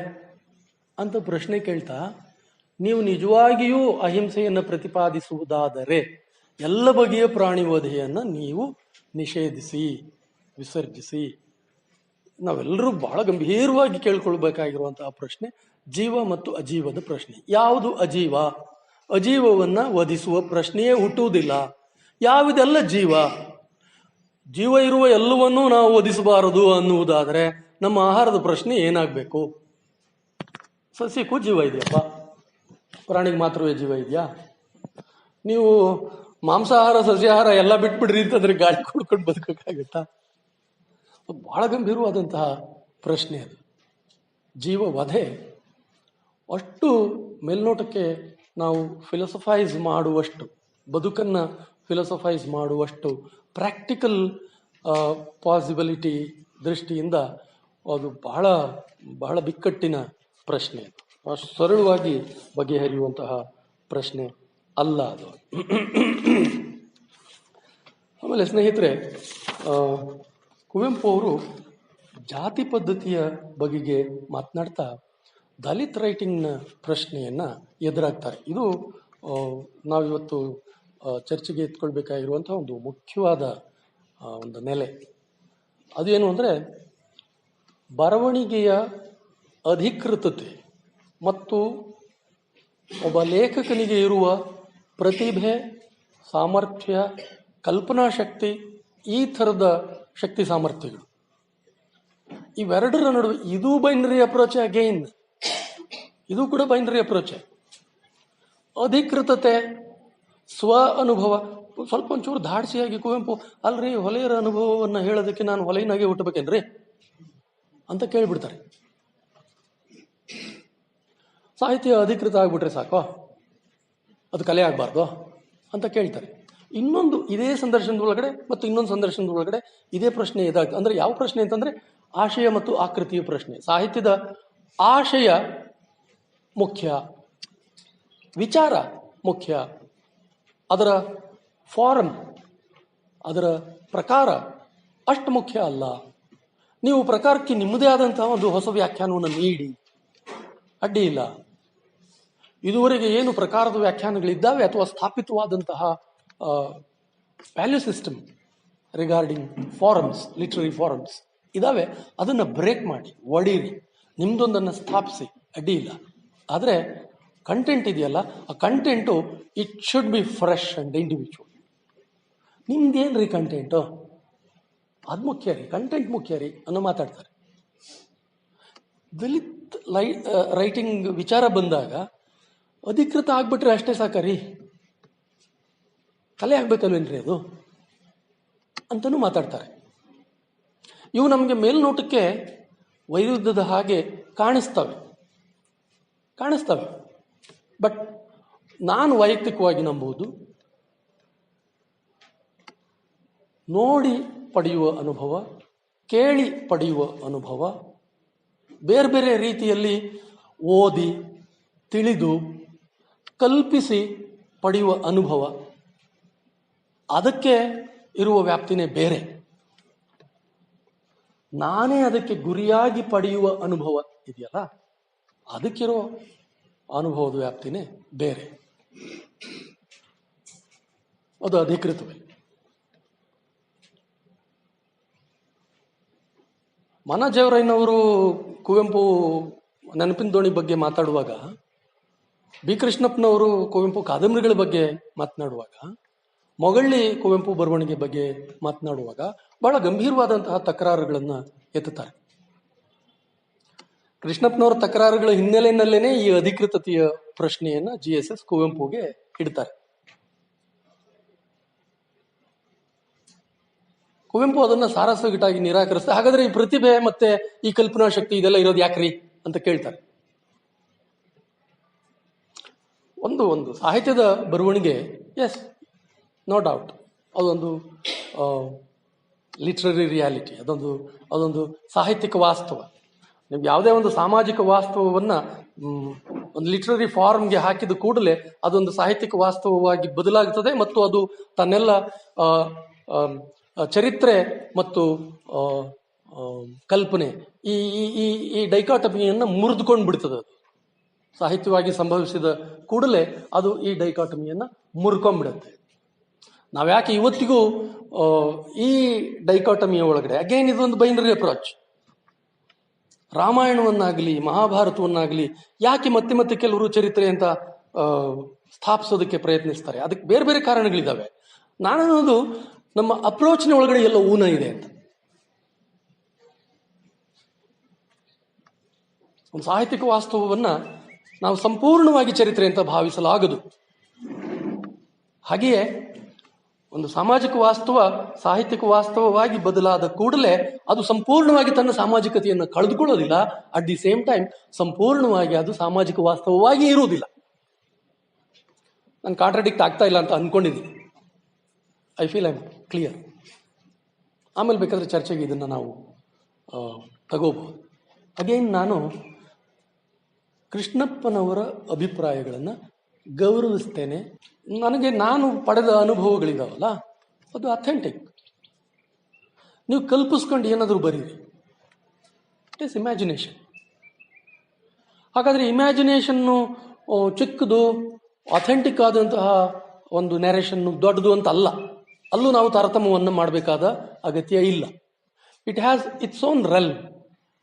ಅಂತ ಪ್ರಶ್ನೆ ಕೇಳ್ತಾ ನೀವು ನಿಜವಾಗಿಯೂ ಅಹಿಂಸೆಯನ್ನು ಪ್ರತಿಪಾದಿಸುವುದಾದರೆ ಎಲ್ಲ ಬಗೆಯ ಪ್ರಾಣಿ ವಧೆಯನ್ನ ನೀವು ನಿಷೇಧಿಸಿ, ವಿಸರ್ಜಿಸಿ. ನಾವೆಲ್ಲರೂ ಬಹಳ ಗಂಭೀರವಾಗಿ ಕೇಳ್ಕೊಳ್ಬೇಕಾಗಿರುವಂತಹ ಪ್ರಶ್ನೆ, ಜೀವ ಮತ್ತು ಅಜೀವದ ಪ್ರಶ್ನೆ. ಯಾವುದು ಅಜೀವ? ಅಜೀವವನ್ನ ವಧಿಸುವ ಪ್ರಶ್ನೆಯೇ ಹುಟ್ಟುವುದಿಲ್ಲ. ಯಾವುದೆಲ್ಲ ಜೀವ? ಜೀವ ಇರುವ ಎಲ್ಲವನ್ನೂ ನಾವು ವಧಿಸಬಾರದು ಅನ್ನುವುದಾದರೆ ನಮ್ಮ ಆಹಾರದ ಪ್ರಶ್ನೆ ಏನಾಗಬೇಕು? ಸಸ್ಯಕ್ಕೂ ಜೀವ ಇದೆಯಪ್ಪ. ಪ್ರಾಣಿಗೆ ಮಾತ್ರವೇ ಜೀವ ಇದೆಯಾ? ನೀವು ಮಾಂಸಾಹಾರ, ಸಸ್ಯಾಹಾರ ಎಲ್ಲ ಬಿಟ್ಬಿಡ್ರಿ ಅಂತಂದ್ರೆ ಗಾಳಿ ಕುಡ್ಕೊಂಡು ಬದುಕೋಕ್ಕಾಗತ್ತಾ? ಬಹಳ ಗಂಭೀರವಾದಂತಹ ಪ್ರಶ್ನೆ ಅದು. ಜೀವ ವಧೆ ಅಷ್ಟು ಮೇಲ್ನೋಟಕ್ಕೆ ನಾವು ಫಿಲಸಫೈಸ್ ಮಾಡುವಷ್ಟು, ಬದುಕನ್ನು ಫಿಲಸಫೈಸ್ ಮಾಡುವಷ್ಟು ಪ್ರಾಕ್ಟಿಕಲ್ ಪಾಸಿಬಿಲಿಟಿ ದೃಷ್ಟಿಯಿಂದ ಅದು ಬಹಳ ಬಹಳ ಬಿಕ್ಕಟ್ಟಿನ ಪ್ರಶ್ನೆ ಅದು. ಅಷ್ಟು ಸರಳವಾಗಿ ಬಗೆಹರಿಯುವಂತಹ ಪ್ರಶ್ನೆ ಅಲ್ಲ ಅದು. ಆಮೇಲೆ ಸ್ನೇಹಿತರೆ ಕುವೆಂಪು ಅವರು ಜಾತಿ ಪದ್ಧತಿಯ ಬಗೆಗೆ ಮಾತನಾಡ್ತಾ ದಲಿತ್ ರೈಟಿಂಗ್ನ ಪ್ರಶ್ನೆಯನ್ನು ಎದುರಾಗ್ತಾರೆ. ಇದು ನಾವಿವತ್ತು ಚರ್ಚೆಗೆ ಎತ್ಕೊಳ್ಬೇಕಾಗಿರುವಂಥ ಒಂದು ಮುಖ್ಯವಾದ ಒಂದು ನೆಲೆ. ಅದೇನು ಅಂದರೆ, ಬರವಣಿಗೆಯ ಅಧಿಕೃತತೆ. ಮತ್ತು ಒಬ್ಬ ಲೇಖಕನಿಗೆ ಇರುವ ಪ್ರತಿಭೆ, ಸಾಮರ್ಥ್ಯ, ಕಲ್ಪನಾ ಶಕ್ತಿ, ಈ ಥರದ ಶಕ್ತಿ ಸಾಮರ್ಥ್ಯಗಳು. ಇವೆರಡರ ನಡುವೆ ಇದು ಬೈನರಿ ಅಪ್ರೋಚ್ ಅಗೇನ್ ಇದು ಕೂಡ ಬೈನರಿ ಅಪ್ರೋಚ್ ಅಧಿಕೃತತೆ, ಸ್ವ ಅನುಭವ. ಸ್ವಲ್ಪ ಒಂಚೂರು ಧಾಡಿಸಿಯಾಗಿ ಕುವೆಂಪು, ಅಲ್ರಿ ಹೊಲೆಯರ ಅನುಭವವನ್ನು ಹೇಳೋದಕ್ಕೆ ನಾನು ಹೊಲೆಯನಾಗೆ ಹುಟ್ಟಬೇಕೇನ್ರಿ? ಅಂತ ಕೇಳಿಬಿಡ್ತಾರೆ. ಸಾಹಿತ್ಯ ಅಧಿಕೃತ ಆಗಿಬಿಟ್ರೆ ಸಾಕೋ? ಅದು ಕಲೆ ಆಗಬಾರ್ದು ಅಂತ ಕೇಳ್ತಾರೆ. ಇನ್ನೊಂದು ಇದೇ ಸಂದರ್ಶನದ ಒಳಗಡೆ ಮತ್ತು ಇನ್ನೊಂದು ಸಂದರ್ಶನದ ಒಳಗಡೆ ಇದೇ ಪ್ರಶ್ನೆ ಇದಾಗ್ತದೆ. ಅಂದ್ರೆ ಯಾವ ಪ್ರಶ್ನೆ ಅಂತಂದ್ರೆ ಆಶಯ ಮತ್ತು ಆಕೃತಿಯ ಪ್ರಶ್ನೆ. ಸಾಹಿತ್ಯದ ಆಶಯ ಮುಖ್ಯ, ವಿಚಾರ ಮುಖ್ಯ, ಅದರ ಫಾರಮ್ ಅದರ ಪ್ರಕಾರ ಅಷ್ಟು ಮುಖ್ಯ ಅಲ್ಲ. ನೀವು ಪ್ರಕಾರಕ್ಕೆ ನಿಮ್ಮದೇ ಆದಂತಹ ಒಂದು ಹೊಸ ವ್ಯಾಖ್ಯಾನವನ್ನು ನೀಡಿ. ಅಡ್ಡಿ ಇಲ್ಲ. ಇದುವರೆಗೆ ಏನು ಪ್ರಕಾರದ ವ್ಯಾಖ್ಯಾನಗಳಿದ್ದಾವೆ ಅಥವಾ ಸ್ಥಾಪಿತವಾದಂತಹ value system regarding forms literary forms ಇದಾವೆ, ಅದನ್ನು ಬ್ರೇಕ್ ಮಾಡಿ, ಒಡೀರಿ. ನಿಮ್ದೊಂದನ್ನು ಸ್ಥಾಪಿಸಿ, ಅಡ್ಡಿ ಇಲ್ಲ. ಆದರೆ ಕಂಟೆಂಟ್ ಇದೆಯಲ್ಲ, ಆ content it should be fresh and individual ನಿಮ್ದೇನು ರೀ ಕಂಟೆಂಟು ಅದು ಮುಖ್ಯ ರೀ ಕಂಟೆಂಟ್ ಮುಖ್ಯ ರೀ, ಅನ್ನೋ ಮಾತಾಡ್ತಾರೆ. ದಲಿತ್ ಲೈ ರೈಟಿಂಗ್ ವಿಚಾರ ಬಂದಾಗ ಅಧಿಕೃತ ಆಗ್ಬಿಟ್ರೆ ಅಷ್ಟೇ ಸಾಕರಿ. ಕಲೆ ಆಗ್ಬೇಕಲ್ವೇನ್ರಿ ಅದು? ಅಂತಲೂ ಮಾತಾಡ್ತಾರೆ. ಇವು ನಮಗೆ ಮೇಲ್ನೋಟಕ್ಕೆ ವೈರುದ್ಧದ ಹಾಗೆ ಕಾಣಿಸ್ತವೆ. ಕಾಣಿಸ್ತವೆ. ಬಟ್ ನಾನು ವೈಯಕ್ತಿಕವಾಗಿ ನಂಬುವುದು ನೋಡಿ ಪಡೆಯುವ ಅನುಭವ, ಕೇಳಿ ಪಡೆಯುವ ಅನುಭವ ಬೇರೆ ಬೇರೆ ರೀತಿಯಲ್ಲಿ ಓದಿ, ತಿಳಿದು ಕಲ್ಪಿಸಿ ಪಡೆಯುವ ಅನುಭವ. ಅದಕ್ಕೆ ಇರುವ ವ್ಯಾಪ್ತಿನೇ ಬೇರೆ. ನಾನೇ ಅದಕ್ಕೆ ಗುರಿಯಾಗಿ ಪಡೆಯುವ ಅನುಭವ ಇದೆಯಲ್ಲ, ಅದಕ್ಕಿರೋ ಅನುಭವದ ವ್ಯಾಪ್ತಿನೇ ಬೇರೆ. ಅದು ಅಧಿಕೃತವೇ. ಮನಜೇವರಯ್ಯನವರು ಕುವೆಂಪು ನೆನಪಿನ ದೋಣಿ ಬಗ್ಗೆ ಮಾತಾಡುವಾಗ ಬಿ. ಕೃಷ್ಣಪ್ಪನವರು ಕುವೆಂಪು ಕಾದಂಬರಿಗಳ ಬಗ್ಗೆ ಮಾತನಾಡುವಾಗ, ಮೊಗಳ್ಳಿ ಕುವೆಂಪು ಬರವಣಿಗೆ ಬಗ್ಗೆ ಮಾತನಾಡುವಾಗ ಬಹಳ ಗಂಭೀರವಾದಂತಹ ತಕರಾರುಗಳನ್ನು ಎತ್ತುತ್ತಾರೆ. ಕೃಷ್ಣಪ್ಪನವರ ತಕರಾರುಗಳ ಹಿನ್ನೆಲೆಯಲ್ಲೇನೆ ಈ ಅಧಿಕೃತತೆಯ ಪ್ರಶ್ನೆಯನ್ನ ಜಿ ಎಸ್ ಎಸ್ ಕುವೆಂಪುಗೆ ಇಡ್ತಾರೆ. ಕುವೆಂಪು ಅದನ್ನ ಸಾರಸ್ವಗಿಟಾಗಿ ನಿರಾಕರಿಸ್ತಾರೆ. ಹಾಗಾದ್ರೆ ಈ ಪ್ರತಿಭೆ ಮತ್ತೆ ಈ ಕಲ್ಪನಾ ಶಕ್ತಿ ಇದೆಲ್ಲ ಇರೋದು ಯಾಕ್ರಿ ಅಂತ ಕೇಳ್ತಾರೆ. ಒಂದು ಒಂದು ಸಾಹಿತ್ಯದ ಬರವಣಿಗೆ ಎಸ್ ನೋ ಡೌಟ್ ಅದೊಂದು ಲಿಟ್ರರಿ ರಿಯಾಲಿಟಿ ಅದೊಂದು ಅದೊಂದು ಸಾಹಿತ್ಯಿಕ ವಾಸ್ತವ. ನೀವು ಯಾವುದೇ ಒಂದು ಸಾಮಾಜಿಕ ವಾಸ್ತವವನ್ನು ಒಂದು ಲಿಟ್ರರಿ ಫಾರ್ಮ್ಗೆ ಹಾಕಿದ ಕೂಡಲೇ ಅದೊಂದು ಸಾಹಿತ್ಯಿಕ ವಾಸ್ತವವಾಗಿ ಬದಲಾಗುತ್ತದೆ ಮತ್ತು ಅದು ತನ್ನೆಲ್ಲ ಚರಿತ್ರೆ ಮತ್ತು ಕಲ್ಪನೆ, ಈ ಈ ಈ ಈ ಡೈಕಾಟಮಿಯನ್ನು ಮುರಿದುಕೊಂಡು ಬಿಡ್ತದೆ ಅದು. ಸಾಹಿತ್ಯವಾಗಿ ಸಂಭವಿಸಿದ ಕೂಡಲೇ ಅದು ಈ ಡೈಕಾಟಮಿಯನ್ನು ಮುರ್ಕೊಂಡ್ಬಿಡುತ್ತೆ. ನಾವ್ಯಾಕೆ ಇವತ್ತಿಗೂ ಈ ಡೈಕಾಟಮಿಯ ಒಳಗಡೆ, ಅಗೇನ್ ಇದೊಂದು ಬೈನರಿ ಅಪ್ರೋಚ್. ರಾಮಾಯಣವನ್ನಾಗಲಿ, ಮಹಾಭಾರತವನ್ನಾಗಲಿ ಯಾಕೆ ಮತ್ತೆ ಮತ್ತೆ ಕೆಲವರು ಚರಿತ್ರೆ ಅಂತ ಸ್ಥಾಪಿಸೋದಕ್ಕೆ ಪ್ರಯತ್ನಿಸ್ತಾರೆ? ಅದಕ್ಕೆ ಬೇರೆ ಬೇರೆ ಕಾರಣಗಳಿದ್ದಾವೆ ನಾನು ಅನ್ನೋದು ನಮ್ಮ ಅಪ್ರೋಚ್ನ ಒಳಗಡೆ ಎಲ್ಲ ಊನ ಇದೆ ಅಂತ. ಒಂದು ಸಾಹಿತ್ಯಿಕ ವಾಸ್ತವವನ್ನ ನಾವು ಸಂಪೂರ್ಣವಾಗಿ ಚರಿತ್ರೆ ಅಂತ ಭಾವಿಸಲಾಗದು. ಹಾಗೆಯೇ ಒಂದು ಸಾಮಾಜಿಕ ವಾಸ್ತವ, ಸಾಹಿತ್ಯಿಕ ವಾಸ್ತವವಾಗಿ ಬದಲಾದ ಕೂಡಲೇ ಅದು ಸಂಪೂರ್ಣವಾಗಿ ತನ್ನ ಸಾಮಾಜಿಕತೆಯನ್ನು ಕಳೆದುಕೊಳ್ಳೋದಿಲ್ಲ. ಅಟ್ ದಿ ಸೇಮ್ ಟೈಮ್ ಸಂಪೂರ್ಣವಾಗಿ ಅದು ಸಾಮಾಜಿಕ ವಾಸ್ತವವಾಗಿ ಇರುವುದಿಲ್ಲ. ನಾನು ಕಾಂಟ್ರಡಿಕ್ಟ್ ಆಗ್ತಾ ಇಲ್ಲ ಅಂತ ಅನ್ಕೊಂಡಿದ್ದೀನಿ. ಐ ಫೀಲ್ ಐ ಕ್ಲಿಯರ್ ಆಮೇಲೆ ಬೇಕಾದ್ರೆ ಚರ್ಚೆಗೆ ಇದನ್ನು ನಾವು ತಗೋಬಹುದು. ಅಗೇನ್ ನಾನು ಕೃಷ್ಣಪ್ಪನವರ ಅಭಿಪ್ರಾಯಗಳನ್ನು ಗೌರವಿಸ್ತೇನೆ. ನನಗೆ ನಾನು ಪಡೆದ ಅನುಭವಗಳಿದಾವಲ್ಲ, ಅದು ಅಥೆಂಟಿಕ್ ನೀವು ಕಲ್ಪಿಸ್ಕೊಂಡು ಏನಾದರೂ ಬರೀರಿ. ಇಟ್ ಇಸ್ ಇಮ್ಯಾಜಿನೇಷನ್ ಹಾಗಾದರೆ ಇಮ್ಯಾಜಿನೇಷನ್ನು ಚಿಕ್ಕದು ಅಥೆಂಟಿಕ್ ಆದಂತಹ ಒಂದು ನೆರೇಷನ್ನು ದೊಡ್ಡದು ಅಂತ ಅಲ್ಲ. ಅಲ್ಲೂ ನಾವು ತಾರತಮ್ಯವನ್ನು ಮಾಡಬೇಕಾದ ಅಗತ್ಯ ಇಲ್ಲ. It has its own role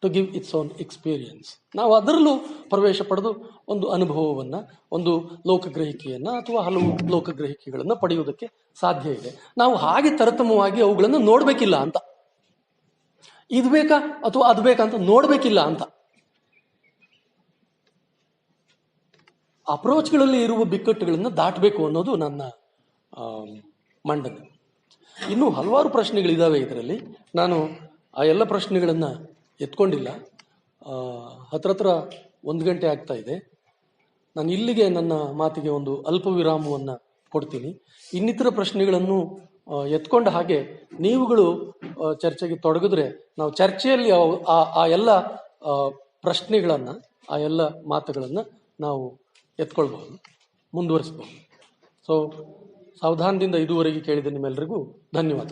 to give its own experience ನಾವು ಅದರಲ್ಲೂ ಪ್ರವೇಶ ಪಡೆದು ಒಂದು ಅನುಭವವನ್ನು, ಒಂದು ಲೋಕಗ್ರಹಿಕೆಯನ್ನು ಅಥವಾ ಹಲವು ಲೋಕಗ್ರಹಿಕೆಗಳನ್ನು ಪಡೆಯುವುದಕ್ಕೆ ಸಾಧ್ಯ ಇದೆ. ನಾವು ಹಾಗೆ ತರತಮವಾಗಿ ಅವುಗಳನ್ನು ನೋಡಬೇಕಿಲ್ಲ ಅಂತ. ಇದು ಬೇಕಾ ಅಥವಾ ಅದು ಬೇಕಾ ಅಂತ ನೋಡಬೇಕಿಲ್ಲ ಅಂತ. ಅಪ್ರೋಚ್ಗಳಲ್ಲಿ ಇರುವ ಬಿಕ್ಕಟ್ಟುಗಳನ್ನು ದಾಟಬೇಕು ಅನ್ನೋದು ನನ್ನ ಮಂಡನೆ. ಇನ್ನೂ ಹಲವಾರು ಪ್ರಶ್ನೆಗಳಿದ್ದಾವೆ ಇದರಲ್ಲಿ. ನಾನು ಆ ಎಲ್ಲ ಪ್ರಶ್ನೆಗಳನ್ನು ಎತ್ಕೊಂಡಿಲ್ಲ. ಹತ್ರ ಹತ್ರ ಒಂದು ಗಂಟೆ ಆಗ್ತಾ ಇದೆ. ನಾನು ಇಲ್ಲಿಗೆ ನನ್ನ ಮಾತಿಗೆ ಒಂದು ಅಲ್ಪ ವಿರಾಮವನ್ನು ಕೊಡ್ತೀನಿ. ಇನ್ನಿತರ ಪ್ರಶ್ನೆಗಳನ್ನು ಎತ್ಕೊಂಡ ಹಾಗೆ ನೀವುಗಳು ಚರ್ಚೆಗೆ ತೊಡಗಿದ್ರೆ ನಾವು ಚರ್ಚೆಯಲ್ಲಿ ಆ ಎಲ್ಲ ಪ್ರಶ್ನೆಗಳನ್ನು, ಆ ಎಲ್ಲ ಮಾತುಗಳನ್ನು ನಾವು ಎತ್ಕೊಳ್ಬಹುದು, ಮುಂದುವರಿಸ್ಬಹುದು. ಸೊ ಸಾವಧಾನದಿಂದ ಇದುವರೆಗೆ ಕೇಳಿದ ನಿಮ್ಮೆಲ್ಲರಿಗೂ ಧನ್ಯವಾದ.